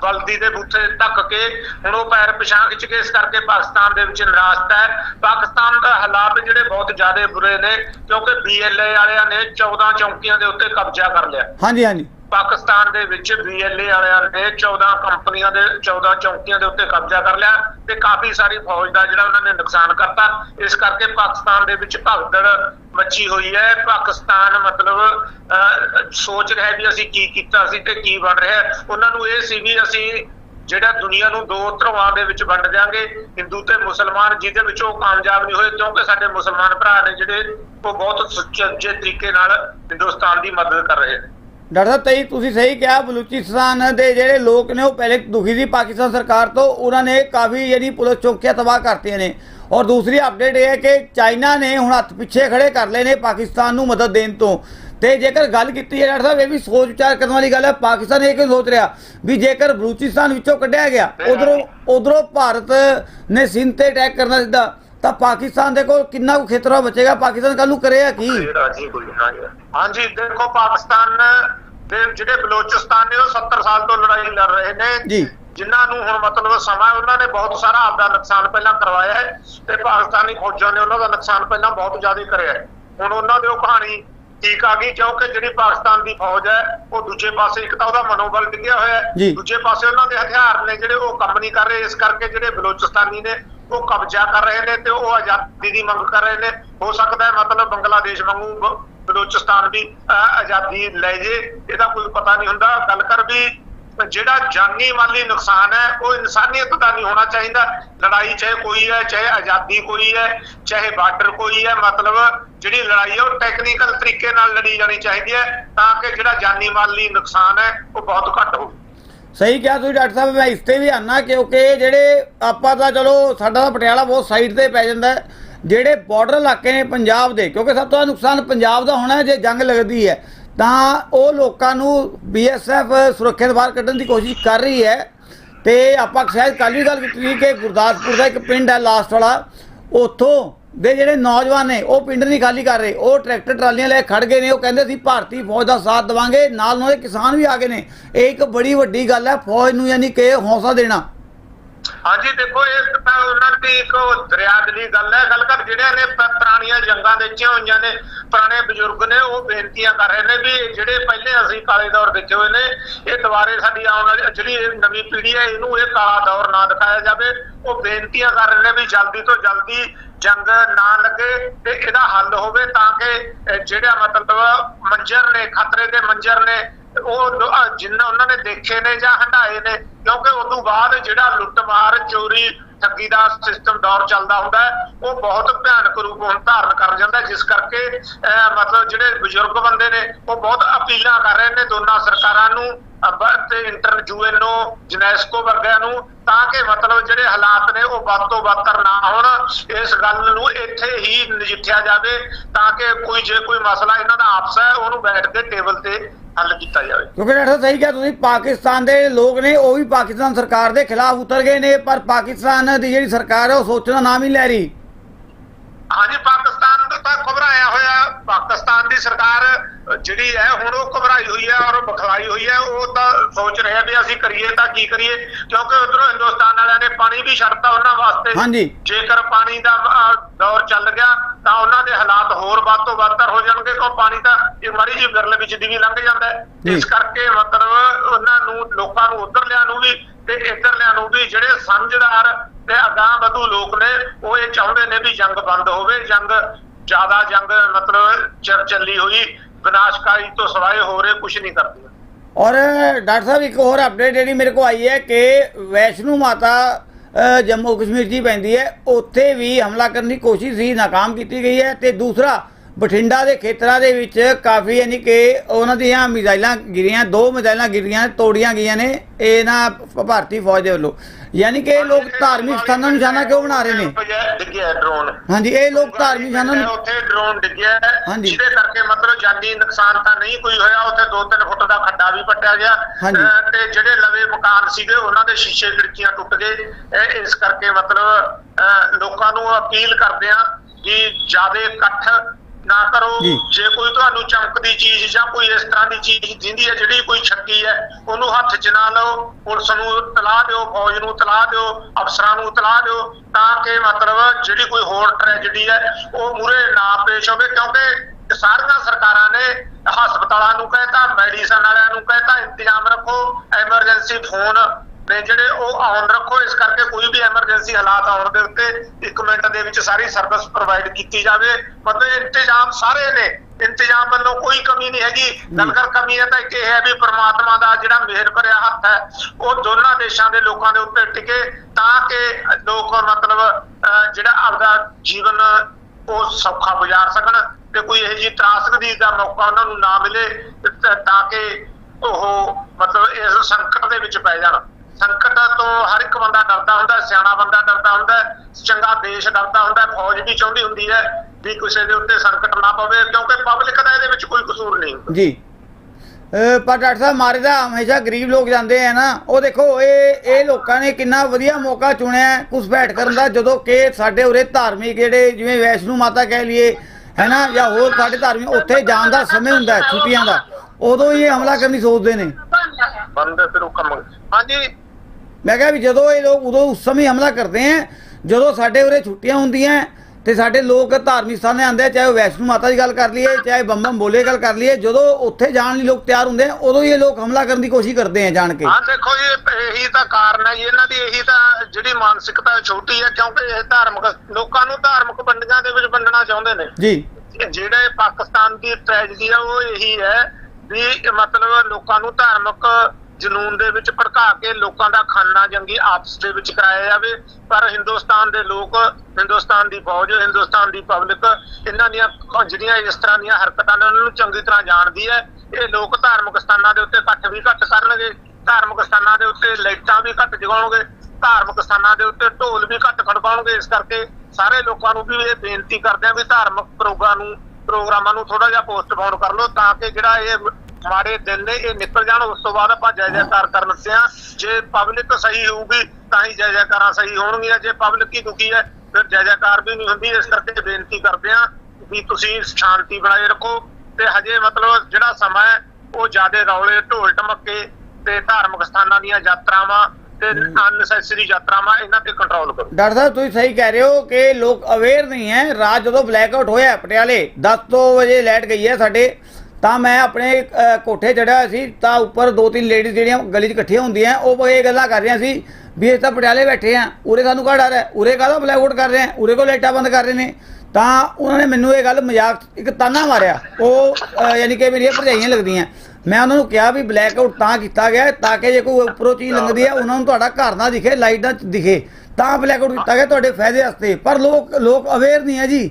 ਬਲਦੀ ਦੇ ਬੁੱਥੇ ਧੱਕ ਕੇ ਹੁਣ ਉਹ ਪੈਰ ਪਿਛਾਂ ਖਿੱਚ ਕੇ ਇਸ ਕਰਕੇ ਪਾਕਿਸਤਾਨ ਦੇ ਵਿੱਚ ਨਿਰਾਸ਼ਤਾ ਹੈ। ਪਾਕਿਸਤਾਨ ਦਾ ਹਾਲਾਤ ਜਿਹੜੇ ਬਹੁਤ ਜ਼ਿਆਦਾ ਬੁਰੇ ਨੇ ਕਿਉਂਕਿ ਬੀਐਲਏ ਵਾਲਿਆਂ ਨੇ 14 ਚੌਕੀਆਂ ਦੇ ਉੱਤੇ ਕਬਜ਼ਾ ਕਰ ਲਿਆ। ਹਾਂਜੀ ਹਾਂਜੀ। ਪਾਕਿਸਤਾਨ ਦੇ ਵਿੱਚ ਬੀਐਲਏ ਵਾਲਿਆਂ ਨੇ 14 ਕੰਪਨੀਆਂ ਦੇ 14 ਚੌਂਕੀਆਂ ਦੇ ਉੱਤੇ ਕਬਜ਼ਾ ਕਰ ਲਿਆ ਤੇ ਕਾਫੀ ਸਾਰੀ ਫੌਜ ਦਾ ਜਿਹੜਾ ਉਹਨਾਂ ਨੇ ਨੁਕਸਾਨ ਕਰਤਾ। ਇਸ ਕਰਕੇ ਪਾਕਿਸਤਾਨ ਦੇ ਵਿੱਚ ਭਗਦੜ ਮੱਚੀ ਹੋਈ ਹੈ। ਪਾਕਿਸਤਾਨ ਮਤਲਬ ਅਹ, ਸੋਚ ਰਿਹਾ ਵੀ ਅਸੀਂ ਕੀ ਕੀਤਾ ਸੀ ਤੇ ਕੀ ਬਣ ਰਿਹਾ ਉਹਨਾਂ ਨੂੰ ਇਹ ਸੀ ਵੀ ਅਸੀਂ ਜਿਹੜਾ ਦੁਨੀਆ ਨੂੰ ਦੋ ਧਰਵਾਂ ਦੇ ਵਿੱਚ ਵੰਡ ਦਿਆਂਗੇ ਹਿੰਦੂ ਤੇ ਮੁਸਲਮਾਨ ਜਿਹਦੇ ਵਿੱਚ ਉਹ ਕਾਮਯਾਬ ਨਹੀਂ ਹੋਏ ਕਿਉਂਕਿ ਸਾਡੇ ਮੁਸਲਮਾਨ ਭਰਾ ਨੇ ਜਿਹੜੇ ਉਹ ਬਹੁਤ ਸੁਚੱਜੇ ਤਰੀਕੇ ਨਾਲ ਹਿੰਦੁਸਤਾਨ ਦੀ ਮਦਦ ਕਰ ਰਹੇ ਨੇ। ਡਾਕਟਰ ਸਾਹਿਬ ਤਈ ਤੁਸੀਂ ਸਹੀ ਕਿਹਾ ਬਲੂਚਿਸਤਾਨ ਦੇ ਜਿਹੜੇ ਲੋਕ ਨੇ ਉਹ ਪਹਿਲੇ ਦੁਖੀ ਸੀ ਪਾਕਿਸਤਾਨ ਸਰਕਾਰ ਤੋਂ। ਉਹਨਾਂ ਨੇ ਕਾਫੀ ਯਾਨੀ ਪੁਲਿਸ ਚੌਕੀਆਂ ਤਬਾਹ ਕਰਤੀਆਂ ਨੇ। ਔਰ ਦੂਸਰੀ ਅਪਡੇਟ ਇਹ ਹੈ ਕਿ ਚਾਈਨਾ ਨੇ ਹੁਣ ਹੱਥ ਪਿੱਛੇ ਖੜੇ ਕਰ ਲਏ ਨੇ ਪਾਕਿਸਤਾਨ ਨੂੰ ਮਦਦ ਦੇਣ ਤੋਂ। ਤੇ ਜੇਕਰ ਗੱਲ ਕੀਤੀ ਹੈ ਡਾਕਟਰ ਸਾਹਿਬ ਇਹ ਵੀ ਸੋਚ ਵਿਚਾਰ ਕਰਨ ਵਾਲੀ ਗੱਲ ਹੈ ਪਾਕਿਸਤਾਨ ਇਹ ਕਿਉਂ ਸੋਚ ਰਿਹਾ? ਵੀ ਜੇਕਰ ਬਲੂਚਿਸਤਾਨ ਵਿੱਚੋਂ ਕੱਢਿਆ ਗਿਆ ਉਧਰੋਂ ਉਧਰੋਂ ਭਾਰਤ ਨੇ ਸਿੰਧ ਤੇ ਅਟੈਕ ਕਰਨਾ ਸਿੱਧਾ ਤਾਂ ਪਾਕਿਸਤਾਨ ਦੇ ਕੋਲ ਕਿੰਨਾ ਕੁ ਖੇਤਰਾ ਬਚੇਗਾ ਪਾਕਿਸਤਾਨ ਕੱਲ ਨੂੰ ਕਰੇਗਾ ਕੀ। ਹਾਂਜੀ ਦੇਖੋ ਪਾਕਿਸਤਾਨ ਦੇ ਜਿਹੜੇ ਬਲੋਚਿਸਤਾਨ ਨੇ ਉਹ 70 ਸਾਲ ਤੋਂ ਲੜਾਈ ਲੜ ਰਹੇ ਨੇ ਜੀ। ਜਿਨ੍ਹਾਂ ਨੂੰ ਹੁਣ ਮਤਲਬ ਸਮਾਂ ਉਹਨਾਂ ਨੇ ਬਹੁਤ ਸਾਰਾ ਆਪਦਾ ਨੁਕਸਾਨ ਪਹਿਲਾਂ ਕਰਵਾਇਆ ਹੈ ਤੇ ਪਾਕਿਸਤਾਨੀ ਫੌਜਾਂ ਨੇ ਉਹਨਾਂ ਦਾ ਨੁਕਸਾਨ ਪਹਿਲਾਂ ਬਹੁਤ ਜ਼ਿਆਦਾ ਕਰਿਆ ਹੈ ਹੁਣ ਉਹਨਾਂ ਦੇ ਉਹ ਕਹਾਣੀ ਠੀਕ ਆ ਗਈ ਕਿਉਂਕਿ ਜਿਹੜੀ ਪਾਕਿਸਤਾਨ ਦੀ ਫੌਜ ਹੈ ਉਹ ਦੂਜੇ ਪਾਸੇ ਇੱਕ ਤਾਂ ਉਹਦਾ ਮਨੋਬਲ ਡਿੱਗਿਆ ਹੋਇਆ ਹੈ। ਦੂਜੇ ਪਾਸੇ ਉਹਨਾਂ ਦੇ ਹਥਿਆਰ ਨੇ ਜਿਹੜੇ ਉਹ ਕੰਮ ਨਹੀਂ ਕਰ ਰਹੇ ਇਸ ਕਰਕੇ ਜਿਹੜੇ ਬਲੋਚਿਸਤਾਨੀ ਨੇ ਉਹ ਕਬਜ਼ਾ ਕਰ ਰਹੇ ਨੇ ਤੇ ਉਹ ਆਜ਼ਾਦੀ ਦੀ ਮੰਗ ਕਰ ਰਹੇ ਨੇ। ਹੋ ਸਕਦਾ ਹੈ ਮਤਲਬ ਬੰਗਲਾਦੇਸ਼ ਵਾਂਗੂ ਬਲੋਚਿਸਤਾਨ ਵੀ ਆਜ਼ਾਦੀ ਲੈ ਜੇ। ਇਹਦਾ ਕੋਈ ਪਤਾ ਨਹੀਂ ਹੁੰਦਾ। ਗੱਲ ਕਰ ਵੀ ਜਿਹੜਾ ਜਾਨੀ ਮਾਲੀ ਨੁਕਸਾਨ ਹੈ, ਉਹ ਇਨਸਾਨੀਅਤ ਦਾ ਨਹੀਂ ਹੋਣਾ ਚਾਹੀਦਾ। ਲੜਾਈ ਚਾਹੇ ਕੋਈ ਹੈ, ਚਾਹੇ ਆਜ਼ਾਦੀ ਕੋਈ ਹੈ, ਚਾਹੇ ਬਾਰਡਰ ਕੋਈ ਹੈ, ਮਤਲਬ ਜਿਹੜੀ ਲੜਾਈ ਹੈ, ਉਹ ਟੈਕਨੀਕਲ ਤਰੀਕੇ ਨਾਲ ਲੜੀ ਜਾਣੀ ਚਾਹੀਦੀ ਹੈ, ਤਾਂ ਕਿ ਜਿਹੜਾ ਜਾਨੀ ਮਾਲੀ ਨੁਕਸਾਨ ਹੈ, ਉਹ ਬਹੁਤ ਘੱਟ ਹੋਵੇ। ਸਹੀ ਕਿਹਾ ਤੁਸੀਂ ਡਾਕਟਰ ਸਾਹਿਬ, ਮੈਂ ਇਸ ਤੇ ਵੀ ਆਨਾ ਕਿਉਂਕਿ ਜਿਹੜੇ ਆਪਾਂ ਤਾਂ ਚਲੋ ਸਾਡਾ ਤਾਂ ਪਟਿਆਲਾ ਬਹੁਤ ਸਾਈਡ ਤੇ ਪੈ ਜਾਂਦਾ ਜਿਹੜੇ ਬਾਰਡਰ ਇਲਾਕੇ ਨੇ ਪੰਜਾਬ ਦੇ, ਕਿਉਂਕਿ ਸਭ ਤੋਂ ਨੁਕਸਾਨ ਪੰਜਾਬ ਦਾ ਹੋਣਾ ਜੇ ਜੰਗ ਲੱਗਦੀ ਹੈ, ਤਾਂ ਉਹ ਲੋਕਾਂ ਨੂੰ ਬੀਐਸਐਫ ਸੁਰੱਖਿਆ ਤੋਂ ਬਾਹਰ ਕੱਢਣ ਦੀ ਕੋਸ਼ਿਸ਼ ਕਰ ਰਹੀ ਹੈ। ਤੇ ਆਪਾਂ ਸ਼ਾਇਦ ਕੱਲ ਵੀ ਗੱਲ ਕੀਤੀ ਸੀ ਕਿ ਗੁਰਦਾਸਪੁਰ ਦਾ ਇੱਕ ਪਿੰਡ ਹੈ, ਲਾਸਟ ਵਾਲਾ, ਉੱਥੋਂ ਦੇ ਜਿਹੜੇ ਨੌਜਵਾਨ ਨੇ, ਉਹ ਪਿੰਡ ਨਹੀਂ ਖਾਲੀ ਕਰ ਰਹੇ। ਉਹ ਟਰੈਕਟਰ ਟਰਾਲੀਆਂ ਲੈ ਕੇ ਖੜ ਗਏ ਨੇ। ਉਹ ਕਹਿੰਦੇ ਸੀ ਭਾਰਤੀ ਫੌਜ ਦਾ ਸਾਥ ਦੇਵਾਂਗੇ। ਨਾਲ ਉਹਨਾਂ ਦੇ ਕਿਸਾਨ ਵੀ ਆ ਗਏ ਨੇ। ਇਹ ਇੱਕ ਬੜੀ ਵੱਡੀ ਗੱਲ ਹੈ। ਫੌਜ ਨੂੰ ਯਾਨੀ ਕਿ ਹੌਸਲਾ ਦੇਣਾ। ਹਾਂਜੀ, ਦੇਖੋ ਇਹ ਤਾਂ ਉਹਨਾਂ ਦੀ ਇੱਕ ਦਰਿਆ ਗੱਲ ਹੈ। ਗੱਲ ਕਰ, ਜਿਹੜਿਆਂ ਨੇ ਪੁਰਾਣੀਆਂ ਜੰਗਾਂ ਦੇਖੀਆਂ ਹੋਈਆਂ ਨੇ, ਪੁਰਾਣੇ ਬਜ਼ੁਰਗ ਨੇ, ਉਹ ਬੇਨਤੀਆਂ ਕਰ ਰਹੇ ਨੇ ਵੀ ਜਿਹੜੇ ਪਹਿਲੇ ਅਸੀਂ ਕਾਲੇ ਦੌਰ ਦੇਖੇ ਹੋਏ ਨੇ, ਇਹ ਦੁਬਾਰੇ ਸਾਡੀ ਆਉਣ ਵਾਲੀ, ਜਿਹੜੀ ਇਹ ਨਵੀਂ ਪੀੜ੍ਹੀ ਹੈ, ਇਹਨੂੰ ਇਹ ਕਾਲਾ ਦੌਰ ਨਾ ਦਿਖਾਇਆ ਜਾਵੇ। ਉਹ ਬੇਨਤੀਆਂ ਕਰ ਰਹੇ ਨੇ ਵੀ ਜਲਦੀ ਤੋਂ ਜਲਦੀ ਜੰਗ ਨਾ ਲੱਗੇ ਤੇ ਇਹਦਾ ਹੱਲ ਹੋਵੇ ਤਾਂ ਕਿ ਜਿਹੜਾ ਮਤਲਬ ਮੰਜਰ ਨੇ, ਖਤਰੇ ਦੇ ਮੰਜਰ ਨੇ ਉਹ ਜਿੰਨਾ ਉਹਨਾਂ ਨੇ ਦੇਖੇ ਨੇ ਜਾਂ ਹੰਡਾਏ ਨੇ, ਕਿਉਂਕਿ ਉਸ ਤੋਂ ਬਾਅਦ ਜਿਹੜਾ ਲੁੱਟਮਾਰ, ਚੋਰੀ ਠੱਗੀ ਦਾ ਸਿਸਟਮ ਦੌਰ ਚੱਲਦਾ ਹੁੰਦਾ ਉਹ ਬਹੁਤ ਭਿਆਨਕ ਰੂਪ ਹੁਣ ਧਾਰਨ ਕਰ ਜਾਂਦਾ ਜਿਸ ਕਰਕੇ ਮਤਲਬ ਜਿਹੜੇ ਬਜ਼ੁਰਗ ਬੰਦੇ ਨੇ, ਉਹ ਬਹੁਤ ਅਪੀਲਾਂ ਕਰ ਰਹੇ ਨੇ ਦੋਨਾਂ ਸਰਕਾਰਾਂ ਨੂੰ ਤੇ ਇੰਟਰ ਯੂਐਨਓ ਜਨੈਸਕੋ ਵਰਗਿਆਂ ਨੂੰ, ਤਾਂ ਕਿ ਮਤਲਬ ਜਿਹੜੇ ਹਾਲਾਤ ਨੇ, ਉਹ ਵੱਧ ਤੋਂ ਵੱਧਰ ਨਾ ਹੋਣ। ਇਸ ਗੱਲ ਨੂੰ ਇੱਥੇ ਹੀ ਨਜਿੱਠਿਆ ਜਾਵੇ, ਤਾਂ ਕਿ ਕੋਈ ਜੇ ਕੋਈ ਮਸਲਾ ਇਹਨਾਂ ਦਾ ਆਪਸ ਹੈ, ਉਹਨੂੰ ਬੈਠ ਕੇ ਟੇਬਲ ਤੇ ਹੱਲ ਕੀਤਾ ਜਾਵੇ। ਕਿਉਂਕਿ ਡਾਕਟਰ ਸਾਹਿਬ ਸਹੀ ਕਿਹਾ ਤੁਸੀਂ ਪਾਕਿਸਤਾਨ ਦੇ ਲੋਕ ਨੇ ਉਹ ਵੀ ਪਾਕਿਸਤਾਨ ਸਰਕਾਰ ਦੇ ਖਿਲਾਫ ਉਤਰ ਗਏ ਨੇ ਪਰ ਪਾਕਿਸਤਾਨ ਦੀ ਜਿਹੜੀ ਸਰਕਾਰ ਹੈ ਉਹ ਸੋਚਣ ਨਾਮ ਹੀ ਲੈ ਰਹੀ। ਹਾਂਜੀ ਪਾਕਿਸਤਾਨ ਦੀ ਸਰਕਾਰ ਜਿਹੜੀ ਹੈ ਹੁਣ ਉਹ ਘਬਰਾਈ ਹੋਈ ਹੈ ਔਰ ਬਖਲਾਈ ਹੋਈ ਹੈ ਉਹ ਤਾਂ ਸੋਚ ਰਿਹਾ ਵੀ ਅਸੀਂ ਕਰੀਏ ਤਾਂ ਕੀ ਕਰੀਏ ਕਿਉਂਕਿ ਉਧਰੋਂ ਹਿੰਦੁਸਤਾਨ ਵਾਲਿਆਂ ਨੇ ਪਾਣੀ ਵੀ ਛੱਡਤਾ ਉਹਨਾਂ ਵਾਸਤੇ ਹਾਂਜੀ। ਜੇਕਰ ਪਾਣੀ ਦਾ ਦੌਰ ਚੱਲ ਗਿਆ ਤਾਂ ਉਹਨਾਂ ਦੇ ਹਾਲਾਤ ਹੋਰ ਵੱਧ ਤੋਂ ਵੱਧਰ ਹੋ ਜਾਣਗੇ ਕਿਉਂ ਪਾਣੀ ਤਾਂ ਇੱਕ ਮਾੜੀ ਜਿਹੀ ਵਿਰਲ ਵਿੱਚ ਦੀ ਵੀ ਲੰਘ ਜਾਂਦਾ ਜੀ। ਇਸ ਕਰਕੇ ਮਤਲਬ ਉਹਨਾਂ ਨੂੰ ਲੋਕਾਂ ਨੂੰ ਉਧਰ ਲਿਆਂ ਨੂੰ ਵੀ ਤੇ ਇੱਧਰ ਲਿਆਂ ਨੂੰ ਵੀ ਜਿਹੜੇ ਸਮਝਦਾਰ ਤੇ ਅਗਾਂਹ ਵਧੂ ਲੋਕ ਨੇ ਉਹ ਇਹ ਚਾਹੁੰਦੇ ਨੇ ਵੀ ਜੰਗ ਬੰਦ ਹੋਵੇ ਜੰਗ ਜ਼ਿਆਦਾ ਜੰਗ ਮਤਲਬ ਚਿਰ ਚੱਲੀ ਹੋਈ, ਵਿਨਾਸ਼ਕਾਰੀ ਤੋਂ ਸਿਵਾਏ ਹੋਰ ਕੁਝ ਨਹੀਂ ਕਰਦੀ। ਔਰ ਡਾਕਟਰ ਸਾਹਿਬ, ਇੱਕ ਹੋਰ ਅਪਡੇਟ ਜਿਹੜੀ ਮੇਰੇ ਕੋਲ ਆਈ ਹੈ ਕਿ ਵੈਸ਼ਨੂ ਮਾਤਾ ਜੰਮੂ ਕਸ਼ਮੀਰ 'ਚ ਪੈਂਦੀ ਹੈ। ਉੱਥੇ ਵੀ ਹਮਲਾ ਕਰਨ ਦੀ ਕੋਸ਼ਿਸ਼ ਸੀ, ਨਾਕਾਮ ਕੀਤੀ ਗਈ ਹੈ ਤੇ ਦੂਸਰਾ ਬਠਿੰਡਾ ਦੇ ਖੇਤਰਾਂ ਦੇ ਵਿੱਚ ਕਾਫੀ ਯਾਨੀ ਕਿ ਉਹਨਾਂ ਦੀਆਂ ਮਿਜ਼ਾਈਲਾਂ ਗਿਰੀਆਂ ਦੋ ਮਿਜ਼ਾਈਲਾਂ ਗਿਰੀਆਂ ਤੋੜੀਆਂ ਗਈਆਂ ਨੇ ਇਹ ਨਾ ਭਾਰਤੀ ਫੌਜ ਦੇ ਵੱਲੋਂ। ਯਾਨੀ ਕਿ ਇਹ ਲੋਕ ਧਾਰਮਿਕ ਸਥਾਨਾਂ ਨੂੰ ਨਿਸ਼ਾਨਾ ਕਿਉਂ ਬਣਾ ਰਹੇ ਨੇ? ਡਿੱਗਿਆ ਡਰੋਨ ਹਾਂਜੀ ਇਹ ਲੋਕ ਧਾਰਮਿਕ ਸਥਾਨਾਂ ਨੂੰ ਉੱਥੇ ਡਰੋਨ ਡਿੱਗਿਆ ਹਾਂਜੀ। ਜਿਹਦੇ ਕਰਕੇ ਮਤਲਬ ਜਾਨੀ ਨੁਕਸਾਨ ਤਾਂ ਨਹੀਂ ਕੋਈ ਹੋਇਆ ਉੱਥੇ 2-3 ਫੁੱਟ ਦਾ ਖੱਡਾ ਵੀ ਪੱਟਿਆ ਗਿਆ। ਤੇ ਜਿਹੜੇ ਲਵੇ ਮਕਾਨ ਸੀਗੇ ਉਹਨਾਂ ਦੇ ਸ਼ੀਸ਼ੇ ਖਿੜਕੀਆਂ ਟੁੱਟ ਗਏ। ਇਸ ਕਰਕੇ ਮਤਲਬ ਲੋਕਾਂ ਨੂੰ ਅਪੀਲ ਕਰਦੇ ਆ ਕਿ ਜ਼ਿਆਦਾ ਇਕੱਠ ਨਾ ਕਰੋ। ਜੀ। ਜੇ ਕੋਈ ਤੁਹਾਨੂੰ ਚਮਕਦੀ ਚੀਜ਼ ਜਾਂ ਕੋਈ ਇਸ ਤਰ੍ਹਾਂ ਦੀ ਚੀਜ਼ ਦਿੰਦੀ ਹੈ ਜਿਹੜੀ ਕੋਈ ਛੱਕੀ ਹੈ ਉਹਨੂੰ ਹੱਥ 'ਚ ਨਾ ਲਓ। ਪੁਲਿਸ ਨੂੰ ਤਲਾਹ ਦਿਓ ਫੌਜ ਨੂੰ ਤਲਾਹ ਦਿਓ ਅਫਸਰਾਂ ਨੂੰ ਤਲਾਹ ਦਿਓ ਤਾਂ ਕਿ ਮਤਲਬ ਜਿਹੜੀ ਕੋਈ ਹੋਰ ਟ੍ਰੈਜੇਡੀ ਹੈ ਉਹ ਮੂਰੇ ਨਾ ਪੇਸ਼ ਹੋਵੇ। ਕਿਉਂਕਿ ਸਾਰੀਆਂ ਸਰਕਾਰਾਂ ਨੇ ਹਸਪਤਾਲਾਂ ਨੂੰ ਕਹਿਤਾ ਮੈਡੀਸਨ ਵਾਲਿਆਂ ਨੂੰ ਕਹਿਤਾ ਇੰਤਜ਼ਾਮ ਰੱਖੋ। ਐਮਰਜੈਂਸੀ ਫੋਨ ਨੇ ਜਿਹੜੇ ਉਹ ਆਨ ਰੱਖੋ ਇਸ ਕਰਕੇ ਕੋਈ ਵੀ ਐਮਰਜੈਂਸੀ ਹਾਲਾਤ ਆਉਣ ਦੇ ਉੱਤੇ 1 ਮਿੰਟ ਦੇ ਵਿੱਚ ਸਾਰੀ ਸਰਵਿਸ ਪ੍ਰੋਵਾਈਡ ਕੀਤੀ ਜਾਵੇ। ਮਤਲਬ ਇੰਤਜ਼ਾਮ ਸਾਰੇ ਨੇ। ਇੰਤਜ਼ਾਮ ਵੱਲੋਂ ਕੋਈ ਕਮੀ ਨਹੀਂ ਹੈਗੀ। ਲੰਗਰ ਕਮੀ ਹੈ ਤਾਂ ਇੱਕ ਇਹ ਹੈ ਵੀ ਪ੍ਰਮਾਤਮਾ ਦਾ ਜਿਹੜਾ ਮਿਹਰ ਭਰਿਆ ਹੱਥ ਹੈ ਉਹ ਦੋਨਾਂ ਦੇਸ਼ਾਂ ਦੇ ਲੋਕਾਂ ਦੇ ਉੱਤੇ ਟਿਕੇ ਤਾਂ ਕਿ ਲੋਕ ਮਤਲਬ ਜਿਹੜਾ ਆਪਦਾ ਜੀਵਨ ਉਹ ਸੌਖਾ ਗੁਜ਼ਾਰ ਸਕਣ ਤੇ ਕੋਈ ਇਹੋ ਜਿਹੀ ਤਰਾਸਦੀ ਦਾ ਮੌਕਾ ਉਹਨਾਂ ਨੂੰ ਨਾ ਮਿਲੇ ਤਾਂ ਕਿ ਉਹ ਮਤਲਬ ਇਸ ਸੰਕਟ ਦੇ ਵਿੱਚ ਪੈ ਜਾਣ। ਸੰਕਟ ਤੋਂ ਹਰ ਇੱਕ ਬੰਦਾ ਡਰਦਾ ਹੁੰਦਾ ਸਿਆਣਾ ਬੰਦਾ ਡਰਦਾ ਹੁੰਦਾ ਚੰਗਾ ਦੇਸ਼ ਡਰਦਾ ਹੁੰਦਾ ਫੌਜ ਵੀ ਚਾਹੁੰਦੀ ਹੁੰਦੀ ਹੈ ਵੀ ਕਿਸੇ ਦੇ ਉੱਤੇ ਸੰਕਟ ਨਾ ਪਵੇ ਕਿਉਂਕਿ ਪਬਲਿਕ ਦਾ ਇਹਦੇ ਵਿੱਚ ਕੋਈ ਕਸੂਰ ਨਹੀਂ ਜੀ। ਪਰ ਡਾਕਟਰ ਸਾਹਿਬ ਮਾਰੇ ਦਾ ਹਮੇਸ਼ਾ ਗਰੀਬ ਲੋਕ ਜਾਂਦੇ ਆ ਨਾ। ਉਹ ਦੇਖੋ ਇਹ ਇਹ ਲੋਕਾਂ ਨੇ ਕਿੰਨਾ ਵਧੀਆ ਮੌਕਾ ਚੁਣਿਆ ਘੁਸਪੈਠ ਕਰਨ ਦਾ ਜਦੋਂ ਕਿ ਸਾਡੇ ਉਰੇ ਧਾਰਮਿਕ ਜਿਹੜੇ ਜਿਵੇਂ ਵੈਸ਼ਨੂ ਮਾਤਾ ਕਹਿ ਲਈਏ ਹੈਨਾ ਜਾਂ ਹੋਰ ਸਾਡੇ ਧਾਰਮਿਕ ਉੱਥੇ ਜਾਣ ਦਾ ਸਮੇਂ ਹੁੰਦਾ ਛੁੱਟੀਆਂ ਦਾ। ਉਦੋਂ ਹੀ ਇਹ ਹਮਲਾ ਕਰਨ ਸੋਚਦੇ ਨੇ। ਬੰਦੇ ਫਿਰ ਉਹ ਕੰਮ ਹਾਂਜੀ ਮੈਂ ਕਿਹਾ ਵੀ ਜਦੋਂ ਇਹ ਲੋਕ ਉਦੋਂ ਉਸ ਸਮੇਂ ਹਮਲਾ ਕਰਦੇ ਆ ਜਦੋਂ ਸਾਡੇ ਉਰੇ ਛੁੱਟੀਆਂ ਹੁੰਦੀਆਂ ਤੇ ਸਾਡੇ ਲੋਕ ਧਾਰਮਿਕ ਸਥਾਨੇ ਆਉਂਦੇ ਆ ਚਾਹੇ ਵੈਸ਼ਨੂ ਮਾਤਾ ਦੀ ਗੱਲ ਕਰ ਲਈਏ ਚਾਹੇ ਬੰਬਮ ਬੋਲੇ ਗੱਲ ਕਰ ਲਈਏ ਜਦੋਂ ਉੱਥੇ ਜਾਣ ਲਈ ਲੋਕ ਤਿਆਰ ਹੁੰਦੇ ਆ ਉਦੋਂ ਇਹ ਲੋਕ ਹਮਲਾ ਕਰਨ ਦੀ ਕੋਸ਼ਿਸ਼ ਕਰਦੇ ਆ ਜਾਣ ਕੇ। ਹਾਂ ਦੇਖੋ ਜੀ ਇਹੀ ਤਾਂ ਕਾਰਨ ਹੈ ਜੀ ਇਹਨਾਂ ਦੀ ਇਹੀ ਤਾਂ ਜਿਹੜੀ ਮਾਨਸਿਕਤਾ ਛੋਟੀ ਹੈ ਕਿਉਂਕਿ ਇਹ ਧਾਰਮਿਕ ਲੋਕਾਂ ਨੂੰ ਧਾਰਮਿਕ ਵੰਡੀਆਂ ਦੇ ਵਿੱਚ ਵੰਡਣਾ ਚਾਹੁੰਦੇ ਨੇ। ਜੀ। ਜਿਹੜੇ ਪਾਕਿਸਤਾਨ ਦੀ ਟ੍ਰੈਜਡੀ ਆ ਉਹ ਇਹੀ ਹੈ ਵੀ ਮਤਲਬ ਲੋਕਾਂ ਨੂੰ ਧਾਰਮਿਕ ਜਨੂਨ ਦੇ ਵਿੱਚ ਭੜਕਾ ਕੇ ਲੋਕਾਂ ਦਾ ਖਾਨਾ ਜੰਗੀ ਆਪਸ ਦੇ ਵਿੱਚ ਕਰਾਇਆ ਜਾਵੇ। ਪਰ ਹਿੰਦੁਸਤਾਨ ਦੇ ਲੋਕ, ਹਿੰਦੁਸਤਾਨ ਦੀ ਫੌਜ, ਹਿੰਦੁਸਤਾਨ ਦੀ ਪਬਲਿਕ ਇਹਨਾਂ ਦੀਆਂ ਜਿਹੜੀਆਂ ਇਸ ਤਰ੍ਹਾਂ ਦੀਆਂ ਹਰਕਤਾਂ ਨੇ, ਉਹਨਾਂ ਨੂੰ ਚੰਗੀ ਤਰ੍ਹਾਂ ਜਾਣਦੀ ਹੈ। ਇਹ ਲੋਕ ਧਾਰਮਿਕ ਸਥਾਨਾਂ ਦੇ ਉੱਤੇ ਇਕੱਠ ਵੀ ਘੱਟ ਕਰਨਗੇ, ਧਾਰਮਿਕ ਸਥਾਨਾਂ ਦੇ ਉੱਤੇ ਲਾਈਟਾਂ ਵੀ ਘੱਟ ਜਗਾਉਣਗੇ, ਧਾਰਮਿਕ ਸਥਾਨਾਂ ਦੇ ਉੱਤੇ ਢੋਲ ਵੀ ਘੱਟ ਖੜਕਾਉਣਗੇ। ਇਸ ਕਰਕੇ ਸਾਰੇ ਲੋਕਾਂ ਨੂੰ ਵੀ ਇਹ ਬੇਨਤੀ ਕਰਦੇ ਆ ਵੀ ਧਾਰਮਿਕ ਪ੍ਰੋਗਰਾਮਾਂ ਨੂੰ ਪ੍ਰੋਗਰਾਮਾਂ ਨੂੰ ਥੋੜਾ ਜਿਹਾ ਪੋਸਟਪੋਨ ਕਰ ਲਓ, ਤਾਂ ਕਿ ਜਿਹੜਾ ਇਹ ਮਾੜੇ ਦਿਨ ਨੇ ਇਹ ਨਿਕਲ ਜਾਣ ਉਸ ਤੋਂ ਬਾਅਦ ਆਪਾਂ ਜੈ ਜੈਕਾਰ ਕਰਨ ਲੱਗੇ ਆ ਜੇ ਪਬਲਿਕ ਸਹੀ ਹੋਊਗੀ ਤਾਂ ਹੀ ਜੈ ਜੈਕਾਰਾਂ ਸਹੀ ਹੋਣਗੀਆਂ। ਜੇ ਪਬਲਿਕ ਹੀ ਦੁਖੀ ਹੈ ਫਿਰ ਜੈ ਜੈਕਾਰ ਵੀ ਨਹੀਂ ਹੁੰਦੀ। ਇਸ ਕਰਕੇ ਬੇਨਤੀ ਕਰਦੇ ਆ ਵੀ ਤੁਸੀਂ ਸ਼ਾਂਤੀ ਬਣਾਏ ਰੱਖੋ। ਤੇ ਹਜੇ ਮਤਲਬ ਜਿਹੜਾ ਸਮਾਂ ਹੈ ਉਹ ਜਿਆਦੇ ਰੌਲੇ ਢੋਲ ਢਮੱਕੇ ਤੇ ਧਾਰਮਿਕ ਸਥਾਨਾਂ ਦੀਆਂ ਯਾਤਰਾਵਾਂ ਤੇ ਅਨਸੈਸਰੀ ਯਾਤਰਾਵਾਂ ਇਹਨਾਂ ਤੇ ਕੰਟਰੋਲ ਕਰੋ। ਡਾਕਟਰ ਸਾਹਿਬ ਤੁਸੀਂ ਸਹੀ ਕਹਿ ਰਹੇ ਹੋ ਕਿ ਲੋਕ ਅਵੇਅਰ ਨਹੀਂ ਹੈ। ਰਾਤ ਜਦੋਂ ਬਲੈਕਆਊਟ ਹੋਇਆ ਪਟਿਆਲੇ 10 ਤੋਂ ਵਜੇ ਲਾਈਟ ਗਈ ਹੈ ਸਾਡੇ। ਤਾਂ ਮੈਂ ਆਪਣੇ ਕੋਠੇ ਚੜਿਆ ਸੀ, ਤਾਂ ਉੱਪਰ ਦੋ ਤਿੰਨ ਲੇਡੀਜ਼ ਜਿਹੜੀਆਂ ਗਲੀ 'ਚ ਇਕੱਠੀਆਂ ਹੁੰਦੀਆਂ, ਉਹ ਇਹ ਗੱਲਾਂ ਕਰ ਰਹੀਆਂ ਸੀ ਵੀ ਅਸੀਂ ਤਾਂ ਪਟਿਆਲੇ ਬੈਠੇ ਆ ਉਰੇ ਸਾਨੂੰ ਕਾ ਡਰ ਹੈ ਉਰੇ ਕਾਹਦਾ ਬਲੈਕਆਊਟ ਕਰ ਰਹੇ ਆ ਉਰੇ ਕੋ ਲਾਈਟਾਂ ਬੰਦ ਕਰ ਰਹੇ ਨੇ? ਤਾਂ ਉਹਨਾਂ ਨੇ ਮੈਨੂੰ ਇਹ ਗੱਲ ਮਜ਼ਾਕ, ਇੱਕ ਤਾਨਾ ਮਾਰਿਆ। ਉਹ ਯਾਨੀ ਕਿ ਮੇਰੀਆਂ ਭਰਜਾਈਆਂ ਲੱਗਦੀਆਂ। ਮੈਂ ਉਹਨਾਂ ਨੂੰ ਕਿਹਾ ਵੀ ਬਲੈਕ ਆਊਟ ਤਾਂ ਕੀਤਾ ਗਿਆ ਤਾਂ ਕਿ ਜੇ ਕੋਈ ਉੱਪਰੋਂ ਚੀਜ਼ ਲੰਘਦੀ ਹੈ, ਉਹਨਾਂ ਨੂੰ ਤੁਹਾਡਾ ਘਰ ਨਾ ਦਿਖੇ, ਲਾਈਟਾਂ ਨਾ ਦਿਖੇ। ਤਾਂ ਬਲੈਕ ਆਊਟ ਕੀਤਾ ਗਿਆ ਤੁਹਾਡੇ ਫਾਇਦੇ ਵਾਸਤੇ। ਪਰ ਲੋਕ ਲੋਕ ਅਵੇਅਰ ਨਹੀਂ ਹੈ ਜੀ।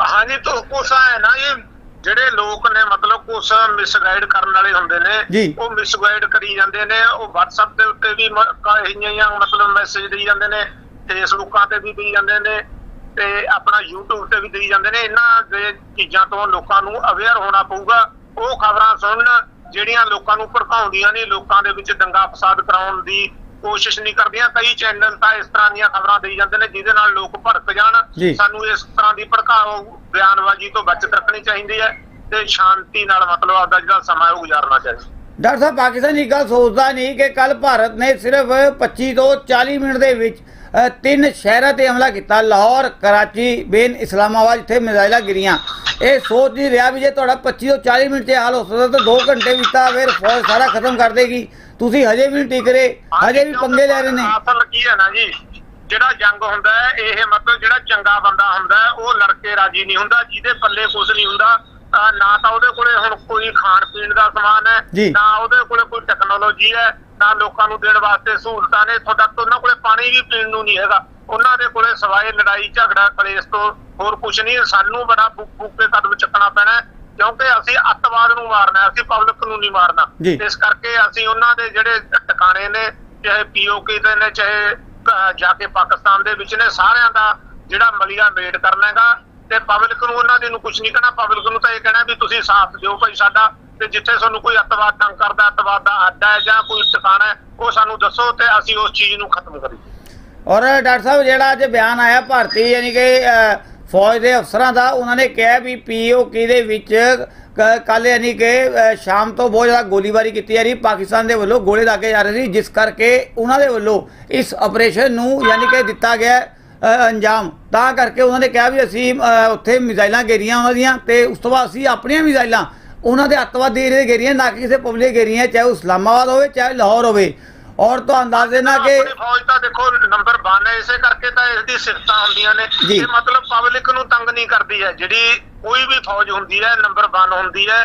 ਹਾਂਜੀ ਤਾਂ ਕੁਛ ਹੈ ਨਾ ਇਹ ਜਿਹੜੇ ਲੋਕ ਨੇ ਮਤਲਬ ਕੁਛ ਮਿਸਗਾਈਡ ਕਰਨ ਵਾਲੇ ਹੁੰਦੇ। ਨੇ ਉਹ ਮਿਸਗਾਈਡ ਕਰੀ ਜਾਂਦੇ ਨੇ ਉਹ WhatsApp ਦੇ ਉੱਤੇ ਵੀ ਜਾਂ ਮਤਲਬ ਮੈਸੇਜ ਦੇਈ ਜਾਂਦੇ ਨੇ ਫੇਸਬੁੱਕਾਂ ਤੇ ਵੀ ਦੇਈ ਜਾਂਦੇ ਨੇ ਤੇ ਆਪਣਾ YouTube ਤੇ ਵੀ ਦੇਈ ਜਾਂਦੇ ਨੇ ਇਹਨਾਂ ਦੇ ਚੀਜ਼ਾਂ ਤੋਂ ਲੋਕਾਂ ਨੂੰ ਅਵੇਅਰ ਹੋਣਾ ਪਊਗਾ ਉਹ ਖਬਰਾਂ ਸੁਣਨ ਜਿਹੜੀਆਂ ਲੋਕਾਂ ਨੂੰ ਭੜਕਾਉਂਦੀਆਂ ਨੇ ਲੋਕਾਂ ਦੇ ਵਿੱਚ ਦੰਗਾ ਫਸਾਦ ਕਰਾਉਣ ਦੀ ਕੋਸ਼ਿਸ਼ ਨਹੀਂ ਕਰਦੀਆਂ। ਕਈ ਚੈਨਲ ਤਾਂ ਇਸ ਤਰ੍ਹਾਂ ਦੀਆਂ ਖਬਰਾਂ ਦੇਈ ਜਾਂਦੇ ਨੇ ਜਿਹਦੇ ਨਾਲ ਲੋਕ ਭੜਕ ਜਾਣ। ਸਾਨੂੰ ਇਸ ਤਰ੍ਹਾਂ ਦੀ ਭੜਕਾਓ ਬਿਆਨਬਾਜ਼ੀ ਤੋਂ ਬਚਤ ਰੱਖਣੀ ਚਾਹੀਦੀ ਹੈ ਤੇ ਸ਼ਾਂਤੀ ਨਾਲ ਮਤਲਬ ਆਪਦਾ ਜਿਹੜਾ ਸਮਾਂ ਉਹ ਗੁਜ਼ਾਰਨਾ ਚਾਹੀਦਾ। ਡਾਕਟਰ ਸਾਹਿਬ ਪਾਕਿਸਤਾਨ ਇਹ ਗੱਲ ਸੋਚਦਾ ਨਹੀਂ ਕਿ ਕੱਲ ਭਾਰਤ ਨੇ ਸਿਰਫ 25 ਤੋਂ 40 ਮਿੰਟ ਦੇ ਵਿੱਚ ਤਿੰਨ ਸ਼ਹਿਰਾਂ ਤੇ ਹਮਲਾ ਕੀਤਾ। ਲਾਹੌਰ ਕਰਾਚੀ ਬੇਨ ਇਸਲਾਮਾਬਾਦ ਜਿੱਥੇ ਮਿਜ਼ਾਈਲਾਂ ਗਿਰੀਆਂ। ਇਹ ਸੋਚ ਨਹੀਂ ਰਿਹਾ ਵੀ ਜੇ ਤੁਹਾਡਾ 25 ਤੋਂ 40 ਮਿੰਟ ਇਹ ਹਾਲ ਹੋ ਸਕਦਾ ਤਾਂ 2 ਘੰਟੇ ਵਿੱਚ ਤਾਂ ਫਿਰ ਫੌਜ ਸਾਰਾ ਖਤਮ ਕਰ ਦੇਗੀ। ਤੁਸੀਂ ਹਜੇ ਵੀ ਨਹੀਂ ਟਿਕ ਰਹੇ ਹਜੇ ਵੀ ਪੰਗੇ ਲੈ ਰਹੇ ਨੇ। ਅਸਲ ਕੀ ਹੈ ਨਾ ਜੀ ਜਿਹੜਾ ਜੰਗ ਹੁੰਦਾ ਹੈ ਇਹ ਮਤਲਬ ਜਿਹੜਾ ਚੰਗਾ ਬੰਦਾ ਹੁੰਦਾ ਉਹ ਲੜ ਕੇ ਰਾਜੀ ਨਹੀਂ ਹੁੰਦਾ ਜਿਹਦੇ ਪੱਲੇ ਕੁਝ ਨਹੀਂ ਹੁੰਦਾ। ਅਹ ਨਾ ਤਾਂ ਉਹਦੇ ਕੋਲੇ ਹੁਣ ਕੋਈ ਖਾਣ ਪੀਣ ਦਾ ਸਮਾਨ ਜੀ। ਹੈ ਨਾ ਉਹਦੇ ਕੋਲੇ ਕੋਈ ਟੈਕਨੋਲੋਜੀ ਹੈ ਨਾ ਲੋਕਾਂ ਨੂੰ ਦੇਣ ਵਾਸਤੇ ਸਹੂਲਤਾਂ ਨੇ ਇੱਥੋਂ ਤੱਕ ਉਹਨਾਂ ਕੋਲੇ ਪਾਣੀ ਵੀ ਪੀਣ ਨੂੰ ਨਹੀਂ ਹੈਗਾ ਉਹਨਾਂ ਦੇ ਕੋਲੇ ਸਵਾਏ ਲੜਾਈ ਝਗੜਾ ਕਲੇਸ਼ ਤੋਂ ਹੋਰ ਕੁਝ ਨਹੀਂ ਸਾਨੂੰ ਬੜਾ ਬੁੱਕ ਬੁੱਕ ਕੇ ਕਦਮ ਚੱਕਣਾ ਪੈਣਾ ਹੈ, ਕਿਉਂਕਿ ਅਸੀਂ ਅੱਤਵਾਦ ਨੂੰ ਮਾਰਨਾ ਹੈ, ਅਸੀਂ ਪਬਲਿਕ ਨੂੰ ਨਹੀਂ ਮਾਰਨਾ ਜੀ। ਇਸ ਕਰਕੇ ਅਸੀਂ ਉਹਨਾਂ ਦੇ ਜਿਹੜੇ ਟਿਕਾਣੇ ਨੇ ਚਾਹੇ ਪੀਓਕੇ ਦੇ ਨੇ ਚਾਹੇ ਅਹ, ਜਾ ਕੇ ਪਾਕਿਸਤਾਨ ਦੇ ਵਿੱਚ ਨੇ ਸਾਰਿਆਂ ਦਾ ਜਿਹੜਾ ਮਲੀਆ ਮੇਡ ਕਰਨਾ ਹੈਗਾ ਤੇ ਪਬਲਿਕ ਨੂੰ ਉਹਨਾਂ ਦੇ ਨੂੰ ਕੁਝ ਨਹੀਂ ਕਹਿਣਾ, ਪਬਲਿਕ ਨੂੰ ਤਾਂ ਇਹ ਕਹਿਣਾ ਵੀ ਤੁਸੀਂ ਸਾਥ ਦਿਓ ਭਾਈ ਸਾਡਾ, ਤੇ ਜਿੱਥੇ ਤੁਹਾਨੂੰ ਕੋਈ ਅੱਤਵਾਦ ਤੰਗ ਕਰਦਾ, ਅੱਤਵਾਦ ਦਾ ਅੱਡਾ ਹੈ ਜਾਂ ਕੋਈ ਟਿਕਾਣਾ ਹੈ, ਉਹ ਸਾਨੂੰ ਦੱਸੋ ਤੇ ਅਸੀਂ ਉਸ ਚੀਜ਼ ਨੂੰ ਖਤਮ ਕਰੀਏ। ਔਰ ਡਾਕਟਰ ਸਾਹਿਬ, ਜਿਹੜਾ ਅੱਜ ਬਿਆਨ ਆਇਆ ਭਾਰਤੀ ਯਾਨੀ ਕਿ ਫੌਜ ਦੇ ਅਫਸਰਾਂ ਦਾ, ਉਹਨਾਂ ਨੇ ਕਿਹਾ ਵੀ ਪੀਓਕੇ ਦੇ ਵਿੱਚ ਕੱਲ ਯਾਨੀ ਕਿ ਸ਼ਾਮ ਤੋਂ ਬਹੁਤ ਜ਼ਿਆਦਾ ਗੋਲੀਬਾਰੀ ਕੀਤੀ ਜਾ ਰਹੀ, ਪਾਕਿਸਤਾਨ ਦੇ ਵੱਲੋਂ ਗੋਲੇ ਦਾਗੇ ਜਾ ਰਹੇ ਸੀ, ਜਿਸ ਕਰਕੇ ਉਹਨਾਂ ਦੇ ਵੱਲੋਂ ਇਸ ਆਪਰੇਸ਼ਨ ਨੂੰ ਯਾਨੀ ਕਿ ਦਿੱਤਾ ਗਿਆ। ਅੰਜਾਮ। ਤਾਂ ਕਰਕੇ ਉਹਨਾਂ ਨੇ ਕਿਹਾ ਵੀ ਅਸੀਂ ਉੱਥੇ ਮਿਜ਼ਾਈਲਾਂ ਗੇਰੀਆਂ ਉਹਨਾਂ ਦੀਆਂ ਤੇ ਉਸ ਤੋਂ ਬਾਅਦ ਅਸੀਂ ਆਪਣੀਆਂ ਮਿਜ਼ਾਈਲਾਂ ਉਹਨਾਂ ਦੇ ਅੱਤਵਾਦੀ ਏਰੀਏ ਦੇ ਗੇਰੀਆਂ ਨਾ ਕਿ ਕਿਸੇ ਪਬਲਿਕ ਗੇਰੀਆਂ ਚਾਹੇ ਇਸਲਾਮਾਬਾਦ ਹੋਵੇ ਚਾਹੇ ਲਾਹੌਰ ਹੋਵੇ। ਔਰ ਤੋਂ ਅੰਦਾਜ਼ ਦੇਣਾ ਕਿ ਫੌਜ ਤਾਂ ਦੇਖੋ ਨੰਬਰ 1 ਹੈ ਇਸੇ ਕਰਕੇ ਤਾਂ ਇਸ ਦੀ ਸਿਫਤਾਂ ਹੁੰਦੀਆਂ ਨੇ। ਇਹ ਮਤਲਬ ਪਬਲਿਕ ਨੂੰ ਤੰਗ ਨਹੀਂ ਕਰਦੀ ਹੈ ਜਿਹੜੀ ਕੋਈ ਵੀ ਫੌਜ ਹੁੰਦੀ ਹੈ ਨੰਬਰ 1 ਹੁੰਦੀ ਹੈ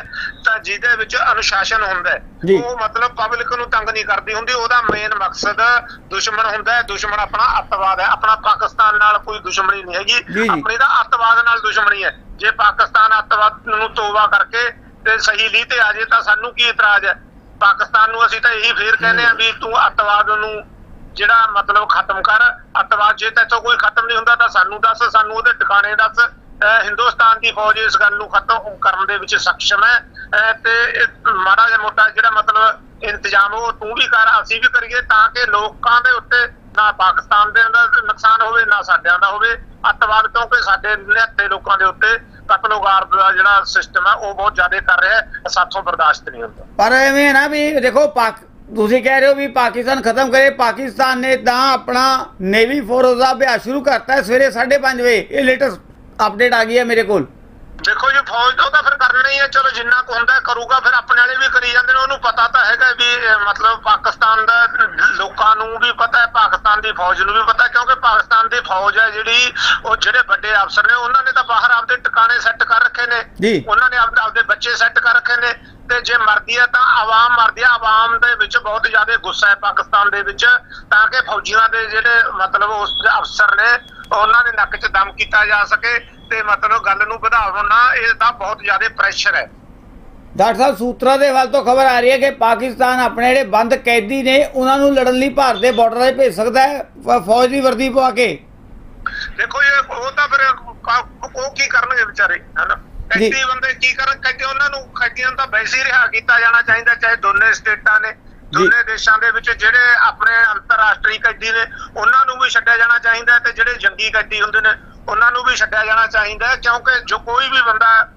ਤਾਂ ਜਿਹਦੇ ਵਿੱਚ ਅਨੁਸ਼ਾਸਨ ਹੁੰਦਾ ਹੈ। ਉਹ ਮਤਲਬ ਪਬਲਿਕ ਨੂੰ ਤੰਗ ਨਹੀਂ ਕਰਦੀ ਹੁੰਦੀ ਉਹਦਾ ਮੇਨ ਮਕਸਦ ਦੁਸ਼ਮਣ ਹੁੰਦਾ ਹੈ। ਦੁਸ਼ਮਣ ਆਪਣਾ ਅੱਤਵਾਦ ਹੈ। ਆਪਣਾ ਪਾਕਿਸਤਾਨ ਨਾਲ ਕੋਈ ਦੁਸ਼ਮਣੀ ਨਹੀਂ ਹੈਗੀ। ਆਪਣੀ ਤਾਂ ਅੱਤਵਾਦ ਨਾਲ ਦੁਸ਼ਮਣੀ ਹੈ। ਜੇ ਪਾਕਿਸਤਾਨ ਅੱਤਵਾਦ ਨੂੰ ਤੋਬਾ ਕਰਕੇ ਤੇ ਸਹੀ ਲੀਹ ਤੇ ਆ ਜੇ ਤਾਂ ਸਾਨੂੰ ਕੀ ਇਤਰਾਜ਼ ਹੈ? ਪਾਕਿਸਤਾਨ ਨੂੰ ਅਸੀਂ ਤਾਂ ਇਹੀ ਫੇਰ ਕਹਿੰਦੇ ਆ ਵੀ ਤੂੰ ਅੱਤਵਾਦ ਨੂੰ ਜਿਹੜਾ ਮਤਲਬ ਖਤਮ ਕਰ। ਅੱਤਵਾਦ ਜੇ ਤੇਥੋਂ ਕੋਈ ਖਤਮ ਨਹੀਂ ਹੁੰਦਾ ਤਾਂ ਸਾਨੂੰ ਦੱਸ ਸਾਨੂੰ ਉਹਦੇ ਟਿਕਾਣੇ ਦੱਸ। ਹਿੰਦੁਸਤਾਨ ਦੀ ਫੌਜ ਇਸ ਗੱਲ ਨੂੰ ਖਤਮ ਕਰਨ ਦੇ ਵਿੱਚ ਸક્ષਮ ਹੈ। ਤੇ ਮਾੜਾ ਜਿਹਾ ਮੋਟਾ ਜਿਹੜਾ ਮਤਲਬ ਇੰਤਜ਼ਾਮ ਉਹ ਤੂੰ ਵੀ ਕਰ, ਅਸੀਂ ਵੀ ਕਰੀਏ ਤਾਂ ਕਿ ਲੋਕਾਂ ਦੇ ਉੱਤੇ ਨਾ ਪਾਕਿਸਤਾਨ ਦੇ ਦਾ ਨੁਕਸਾਨ ਹੋਵੇ, ਨਾ ਸਾਡਿਆਂ ਦਾ ਹੋਵੇ। ਅੱਤਵਾਦ ਕਿਉਂਕਿ ਸਾਡੇ ਨਿਹੱਥੇ ਲੋਕਾਂ ਦੇ ਉੱਤੇ ਕਤਲੋਗਾਰ ਦਾ ਜਿਹੜਾ ਸਿਸਟਮ ਹੈ, ਉਹ ਬਹੁਤ ਜ਼ਿਆਦਾ ਕਰ ਰਿਹਾ ਹੈ। ਸਾਥੋਂ ਬਰਦਾਸ਼ਤ ਨਹੀਂ ਹੁੰਦਾ। ਪਰ ਐਵੇਂ ਨਾ ਵੀ ਦੇਖੋ, ਪਾਕ ਤੁਸੀਂ ਕਹਿ ਰਹੇ ਹੋ ਵੀ ਪਾਕਿਸਤਾਨ ਖਤਮ ਕਰੇ। ਪਾਕਿਸਤਾਨ ਨੇ ਤਾਂ ਆਪਣਾ ਨੇਵੀ ਫੋਰਸ ਦਾ ਅਭਿਆਸ ਸ਼ੁਰੂ ਕਰਤਾ ਹੈ ਸਵੇਰੇ 5:30 ਵਜੇ। ਇਹ ਲੇਟੈਸਟ ਅਪਡੇਟ ਆ ਗਈ ਹੈ ਮੇਰੇ ਕੋਲ। ਦੇਖੋ ਜੀ ਫੌਜ ਦਾ ਤਾਂ ਫਿਰ ਕਰਨਾ ਹੀ ਹੈ। ਚਲੋ ਜਿੰਨਾ ਕੁ ਹੁੰਦਾ ਕਰੂਗਾ ਫਿਰ ਆਪਣੇ ਵਾਲੇ ਵੀ ਕਰੀ ਜਾਂਦੇ ਨੇ। ਉਹਨੂੰ ਪਤਾ ਤਾਂ ਹੈਗਾ ਵੀ ਇਹ ਮਤਲਬ ਪਾਕਿਸਤਾਨ ਦਾ ਲੋਕਾਂ ਨੂੰ ਵੀ ਪਤਾ ਹੈ ਪਾਕਿਸਤਾਨ ਦੀ ਫੌਜ ਨੂੰ ਵੀ ਪਤਾ ਕਿਉਂਕਿ ਪਾਕਿਸਤਾਨ ਦੀ ਫੌਜ ਹੈ ਜਿਹੜੀ ਉਹ ਜਿਹੜੇ ਵੱਡੇ ਅਫਸਰ ਨੇ ਉਹਨਾਂ ਨੇ ਤਾਂ ਬਾਹਰ ਆਪਦੇ ਟਿਕਾਣੇ ਸੈੱਟ ਕਰ ਰੱਖੇ ਨੇ। ਜੀ। ਉਹਨਾਂ ਨੇ ਆਪਦੇ ਆਪਦੇ ਬੱਚੇ ਸੈੱਟ ਕਰ ਰੱਖੇ ਨੇ। ਤੇ ਜੇ ਮਰਦੀ ਹੈ ਤਾਂ ਆਵਾਮ ਮਰਦੀ ਹੈ। ਆਵਾਮ ਦੇ ਵਿੱਚ ਬਹੁਤ ਜ਼ਿਆਦਾ ਗੁੱਸਾ ਹੈ ਪਾਕਿਸਤਾਨ ਦੇ ਵਿੱਚ ਤਾਂ ਕਿ ਫੌਜੀਆਂ ਦੇ ਜਿਹੜੇ ਮਤਲਬ ਉਸ ਦੇ ਅਫਸਰ ਨੇ ਉਹਨਾਂ ਦੇ ਨੱਕ 'ਚ ਦਮ ਕੀਤਾ ਜਾ ਸਕੇ ਤੇ ਮਤਲਬ ਗੱਲ ਨੂੰ ਵਧਾਉਣ ਨਾ ਇਹ ਤਾਂ ਬਹੁਤ ਜ਼ਿਆਦਾ ਪ੍ਰੈਸ਼ਰ ਹੈ। ਡਾਕਟਰ ਸਾਹਿਬ ਸੂਤਰਾਂ ਦੇ ਵੱਲ ਤੋਂ ਖਬਰ ਆ ਰਹੀ ਹੈ ਕਿ ਪਾਕਿਸਤਾਨ ਆਪਣੇ ਜਿਹੜੇ ਬੰਦ ਕੈਦੀ ਨੇ ਉਹਨਾਂ ਨੂੰ ਲੜਨ ਲਈ ਭਾਰਤ ਦੇ ਬਾਰਡਰਾਂ 'ਤੇ ਭੇਜ ਸਕਦਾ ਹੈ ਫੌਜ ਦੀ ਵਰਦੀ ਪਵਾ ਕੇ? ਦੇਖੋ ਇਹ ਉਹ ਤਾਂ ਫਿਰ ਉਹ ਕੀ ਕਰਨਗੇ ਵਿਚਾਰੇ ਹਨਾ। ਕੈਦੀ ਬੰਦੇ ਕੀ ਕਰਨ ਕੈਦੀ ਉਹਨਾਂ ਨੂੰ ਕੈਦੀਆਂ ਤਾਂ ਵੈਸੇ ਹੀ ਰਿਹਾ ਕੀਤਾ ਜਾਣਾ ਚਾਹੀਦਾ ਚਾਹੇ ਦੋਨੇ ਸਟੇਟਾਂ ਨੇ। ਦੋਨੇ ਦੇਸ਼ਾਂ ਦੇ ਵਿੱਚ ਜਿਹੜੇ ਆਪਣੇ ਅੰਤਰਰਾਸ਼ਟਰੀ ਕੈਦੀ ਨੇ ਉਹਨਾਂ ਨੂੰ ਵੀ ਛੱਡਿਆ ਜਾਣਾ ਚਾਹੀਦਾ ਤੇ ਜਿਹੜੇ ਜੰਗੀ ਕੈਦੀ ਹੁੰਦੇ ਨੇ ਉਹਨਾਂ ਨੂੰ ਵੀ ਛੱਡਿਆ ਜਾਣਾ ਚਾਹੀਦਾ ਕਿਉਂਕਿ ਜੋ ਕੋਈ ਵੀ ਬੰਦਾ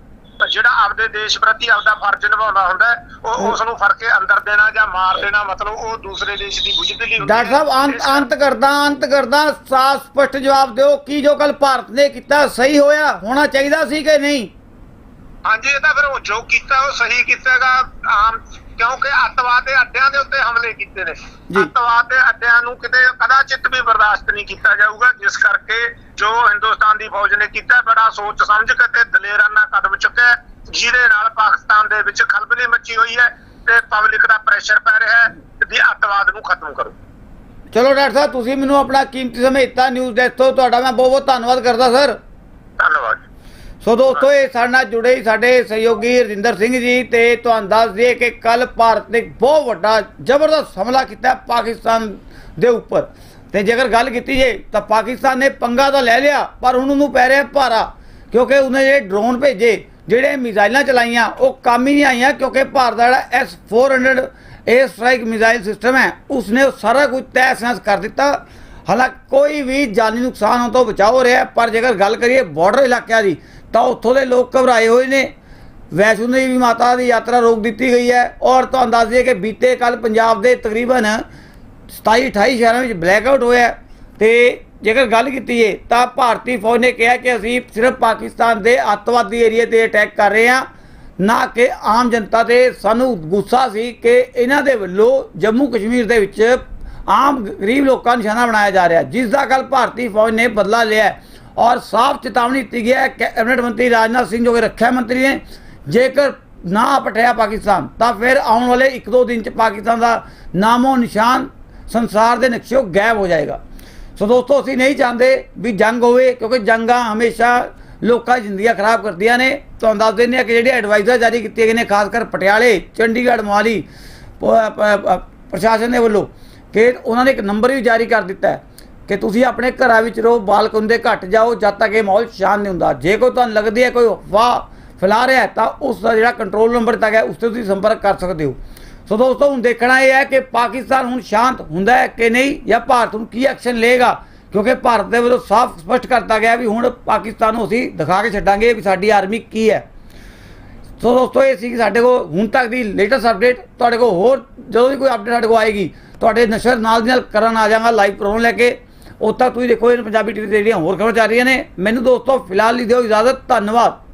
ਜਿਹੜਾ ਆਪਦੇ ਦੇਸ਼ ਪ੍ਰਤੀ ਆਪਦਾ ਫਰਜ਼ ਨਿਭਾਉਂਦਾ ਹੁੰਦਾ ਉਹ ਉਸ ਨੂੰ ਫੜ ਕੇ ਅੰਦਰ ਦੇਣਾ ਜਾਂ ਮਾਰ ਦੇਣਾ ਮਤਲਬ ਉਹ ਦੂਸਰੇ ਦੇਸ਼ ਦੀ ਬੁਝਦਿਲੀ ਹੁੰਦੀ ਡਾਕਟਰ ਸਾਹਿਬ। ਅੰਤ ਅੰਤ ਕਰਦਾ ਅੰਤ ਕਰਦਾ ਸਾਫ਼ ਸਪਸ਼ਟ ਜਵਾਬ ਦਿਓ ਕੀ ਜੋ ਕੱਲ ਭਾਰਤ ਨੇ ਕੀਤਾ ਸਹੀ ਹੋਇਆ ਹੋਣਾ ਚਾਹੀਦਾ ਸੀ ਕਿ ਨਹੀਂ ਹਾਂਜੀ ਇਹ ਤਾਂ ਫਿਰ ਉਹ ਜੋ ਕੀਤਾ ਉਹ ਸਹੀ ਕੀਤਾਗਾ ਆਮ ਕਿਉਂਕਿ ਅੱਤਵਾਦ ਦੇ ਅੱਡਿਆਂ ਦੇ ਉੱਤੇ ਹਮਲੇ ਕੀਤੇ ਨੇ। ਅੱਤਵਾਦ ਦੇ ਅੱਡਿਆਂ ਨੂੰ ਕਿਤੇ ਕਦਾਚਿਤ ਵੀ ਬਰਦਾਸ਼ਤ ਨਹੀਂ ਕੀਤਾ ਜਾਊਗਾ ਜਿਸ ਕਰਕੇ ਜੋ ਹਿੰਦੁਸਤਾਨ ਦੀ ਫੌਜ ਨੇ ਕੀਤਾ ਬੜਾ ਸੋਚ ਸਮਝ ਕੇ ਤੇ ਦਲੇਰਾਨਾ ਕਦਮ ਚੁੱਕਿਆ। ਜਿਹਦੇ ਨਾਲ ਪਾਕਿਸਤਾਨ ਦੇ ਵਿੱਚ ਖਲਬਲੀ ਮੱਚੀ ਹੋਈ ਹੈ ਤੇ ਪਬਲਿਕ ਦਾ ਪ੍ਰੈਸ਼ਰ ਪੈ ਰਿਹਾ ਹੈ ਵੀ ਅੱਤਵਾਦ ਨੂੰ ਖਤਮ ਕਰੋ ਚਲੋ ਡਾਕਟਰ ਸਾਹਿਬ ਤੁਸੀਂ ਮੈਨੂੰ ਆਪਣਾ ਕੀਮਤੀ ਸਮੇਂ ਦਿੱਤਾ ਨਿਊਜ਼ ਡੈਸਕ ਤੋਂ ਤੁਹਾਡਾ ਮੈਂ ਬਹੁਤ ਬਹੁਤ ਧੰਨਵਾਦ ਕਰਦਾ ਸਰ ਸੋ ਦੋਸਤੋ, ਇਹ ਸਾਡੇ ਨਾਲ ਜੁੜੇ ਹੀ ਸਾਡੇ ਸਹਿਯੋਗੀ ਰਜਿੰਦਰ ਸਿੰਘ ਜੀ ਤੇ ਤੁਹਾਨੂੰ ਦੱਸ ਦਈਏ ਕਿ ਕੱਲ ਭਾਰਤ ਨੇ ਬਹੁਤ ਵੱਡਾ ਜ਼ਬਰਦਸਤ ਹਮਲਾ ਕੀਤਾ ਪਾਕਿਸਤਾਨ ਦੇ ਉੱਪਰ। ਤੇ ਜੇਕਰ ਗੱਲ ਕੀਤੀ ਜੇ ਤਾਂ ਪਾਕਿਸਤਾਨ ਨੇ ਪੰਗਾ ਤਾਂ ਲੈ ਲਿਆ, ਪਰ ਹੁਣ ਉਹਨੂੰ ਪੈ ਰਿਹਾ ਭਾਰਾ, ਕਿਉਂਕਿ ਉਹਨੇ ਜਿਹੜੇ ਡਰੋਨ ਭੇਜੇ, ਜਿਹੜੇ ਮਿਜ਼ਾਈਲਾਂ ਚਲਾਈਆਂ, ਉਹ ਕੰਮ ਹੀ ਨਹੀਂ ਆਈਆਂ, ਕਿਉਂਕਿ ਭਾਰਤ ਦਾ ਜਿਹੜਾ S400 air strike missile system ਹੈ, ਉਸਨੇ ਉਹ ਸਾਰਾ ਕੁਝ ਤਹਿਸ-ਨਹਿਸ ਕਰ ਦਿੱਤਾ। ਹਾਲਾਂਕਿ ਕੋਈ ਵੀ ਜਾਨੀ ਨੁਕਸਾਨ ਹੋਣ ਤੋਂ ਬਚਾਅ ਹੋ ਰਿਹਾ, ਪਰ ਜੇਕਰ ਗੱਲ ਕਰੀਏ ਬਾਰਡਰ ਇਲਾਕਿਆਂ ਦੀ ਤਾਂ ਉੱਥੋਂ ਦੇ ਲੋਕ ਘਬਰਾਏ ਹੋਏ ਨੇ। ਵੈਸ਼ਨੋ ਦੇਵੀ ਮਾਤਾ ਦੀ ਯਾਤਰਾ ਰੋਕ ਦਿੱਤੀ ਗਈ ਹੈ। ਔਰ ਤੁਹਾਨੂੰ ਦੱਸ ਦਈਏ ਕਿ ਬੀਤੇ ਕੱਲ ਪੰਜਾਬ ਦੇ ਤਕਰੀਬਨ 27 28 ਸ਼ਹਿਰਾਂ ਵਿੱਚ ਬਲੈਕ ਆਊਟ ਹੋਇਆ ਹੈ। ਤੇ ਜੇਕਰ ਗੱਲ ਕੀਤੀ ਏ ਤਾਂ ਭਾਰਤੀ ਫੌਜ ਨੇ ਕਿਹਾ ਕਿ ਅਸੀਂ ਸਿਰਫ ਪਾਕਿਸਤਾਨ ਦੇ ਅੱਤਵਾਦੀ ਏਰੀਆ ਤੇ ਅਟੈਕ ਕਰ ਰਹੇ ਹਾਂ। ਨਾ ਕਿ ਆਮ ਜਨਤਾ ਤੇ ਸਾਨੂੰ ਗੁੱਸਾ ਸੀ ਕਿ ਇਹਨਾਂ ਦੇ ਵੱਲੋਂ ਜੰਮੂ ਕਸ਼ਮੀਰ ਦੇ ਵਿੱਚ ਆਮ ਗਰੀਬ ਲੋਕਾਂ ਨੂੰ ਨਿਸ਼ਾਨਾ ਬਣਾਇਆ ਜਾ ਰਿਹਾ ਜਿਸ ਦਾ ਕੱਲ ਭਾਰਤੀ ਫੌਜ ਨੇ ਬਦਲਾ ਲਿਆ ਔਰ ਸਾਫ਼ ਚੇਤਾਵਨੀ ਦਿੱਤੀ ਗਿਆ ਹੈ ਕੈਬਨਿਟ ਮੰਤਰੀ ਰਾਜਨਾਥ ਸਿੰਘ ਜੋ ਕਿ ਰੱਖਿਆ ਮੰਤਰੀ ਨੇ, ਜੇਕਰ ਨਾ ਪਟਿਆ ਪਾਕਿਸਤਾਨ, ਤਾਂ ਫਿਰ ਆਉਣ ਵਾਲੇ 1-2 ਦਿਨ ਚ ਪਾਕਿਸਤਾਨ ਦਾ ਨਾਮੋ ਨਿਸ਼ਾਨ ਸੰਸਾਰ ਦੇ ਨਕਸ਼ੇ ਗਾਇਬ ਹੋ ਜਾਏਗਾ। ਸੋ ਦੋਸਤੋ, ਅਸੀਂ ਨਹੀਂ ਚਾਹੁੰਦੇ ਵੀ ਜੰਗ ਹੋਵੇ, ਕਿਉਂਕਿ ਜੰਗਾਂ ਹਮੇਸ਼ਾ ਲੋਕਾਂ ਦੀ ਜ਼ਿੰਦਗੀਆਂ ਖਰਾਬ ਕਰਦੀਆਂ ਨੇ। ਤੁਹਾਨੂੰ ਦੱਸ ਦਿੰਦੇ ਆ ਕਿ ਜਿਹੜੇ ਐਡਵਾਈਜ਼ਰ ਜਾਰੀ ਕੀਤੇ ਗਏ ਨੇ ਖਾਸ ਕਰ ਪਟਿਆਲੇ, ਚੰਡੀਗੜ੍ਹ, ਮੋਹਾਲੀ, ਪ- ਪ੍ਰਸ਼ਾਸਨ ਦੇ ਵੱਲੋਂ, ਕਿ ਉਹਨਾਂ ਨੇ ਇੱਕ ਨੰਬਰ ਵੀ ਜਾਰੀ ਕਰ ਦਿੱਤਾ ਹੈ। ਕਿ ਤੁਸੀਂ ਆਪਣੇ ਘਰਾਂ ਵਿੱਚ ਰਹੋ, ਬਾਲਕਨ ਦੇ ਘੱਟ ਜਾਓ, ਜਦ ਤੱਕ ਇਹ ਮਾਹੌਲ ਸ਼ਾਂਤ ਨਹੀਂ ਹੁੰਦਾ। ਜੇ ਕੋਈ ਤੁਹਾਨੂੰ ਲੱਗਦੀ ਹੈ ਕੋਈ ਅਫਵਾਹ ਫੈਲਾ ਰਿਹਾ ਤਾਂ ਉਸ ਦਾ ਜਿਹੜਾ ਕੰਟਰੋਲ ਨੰਬਰ ਤੱਕ ਹੈ, ਉਸ ਤੇ ਤੁਸੀਂ ਸੰਪਰਕ ਕਰ ਸਕਦੇ ਹੋ। ਸੋ ਦੋਸਤੋ, ਹੁਣ ਦੇਖਣਾ ਇਹ ਹੈ ਕਿ ਪਾਕਿਸਤਾਨ ਹੁਣ ਸ਼ਾਂਤ ਹੁੰਦਾ ਹੈ ਕਿ ਨਹੀਂ, ਜਾਂ ਭਾਰਤ ਹੁਣ ਕੀ ਐਕਸ਼ਨ ਲਏਗਾ? ਕਿਉਂਕਿ ਭਾਰਤ ਦੇ ਵੱਲੋਂ ਸਾਫ਼ ਸਪਸ਼ਟ ਕਰਤਾ ਗਿਆ ਵੀ ਹੁਣ ਪਾਕਿਸਤਾਨ ਨੂੰ ਅਸੀਂ ਦਿਖਾ ਕੇ ਛੱਡਾਂਗੇ ਵੀ ਸਾਡੀ ਆਰਮੀ ਕੀ ਹੈ। ਸੋ ਦੋਸਤੋ, ਇਹ ਸੀ ਕਿ ਸਾਡੇ ਕੋਲ ਹੁਣ ਤੱਕ ਦੀ ਲੇਟੈਸਟ ਅਪਡੇਟ ਤੁਹਾਡੇ ਕੋਲ ਹੋਰ ਜਦੋਂ ਵੀ ਕੋਈ ਅਪਡੇਟ ਸਾਡੇ ਕੋਲ ਆਏਗੀ, ਤੁਹਾਡੇ ਨਸ਼ਰ ਨਾਲ ਦੀ ਨਾਲ ਕਰਨ ਆ ਜਾਵਾਂਗਾ ਲਾਈਵ ਪ੍ਰੋਗਰਾਮ ਲੈ ਕੇ। ਉੱਥੇ ਤੁਸੀਂ ਦੇਖੋ, ਇਹ ਪੰਜਾਬੀ ਟੀਵੀ ਤੇ ਜਿਹੜੀਆਂ ਹੋਰ ਖਬਰਾਂ ਚੱਲ ਰਹੀਆਂ ਨੇ, ਮੈਨੂੰ ਦੋਸਤੋ, ਫਿਲਹਾਲ ਲਈ ਦਿਓ ਇਜਾਜ਼ਤ, ਧੰਨਵਾਦ।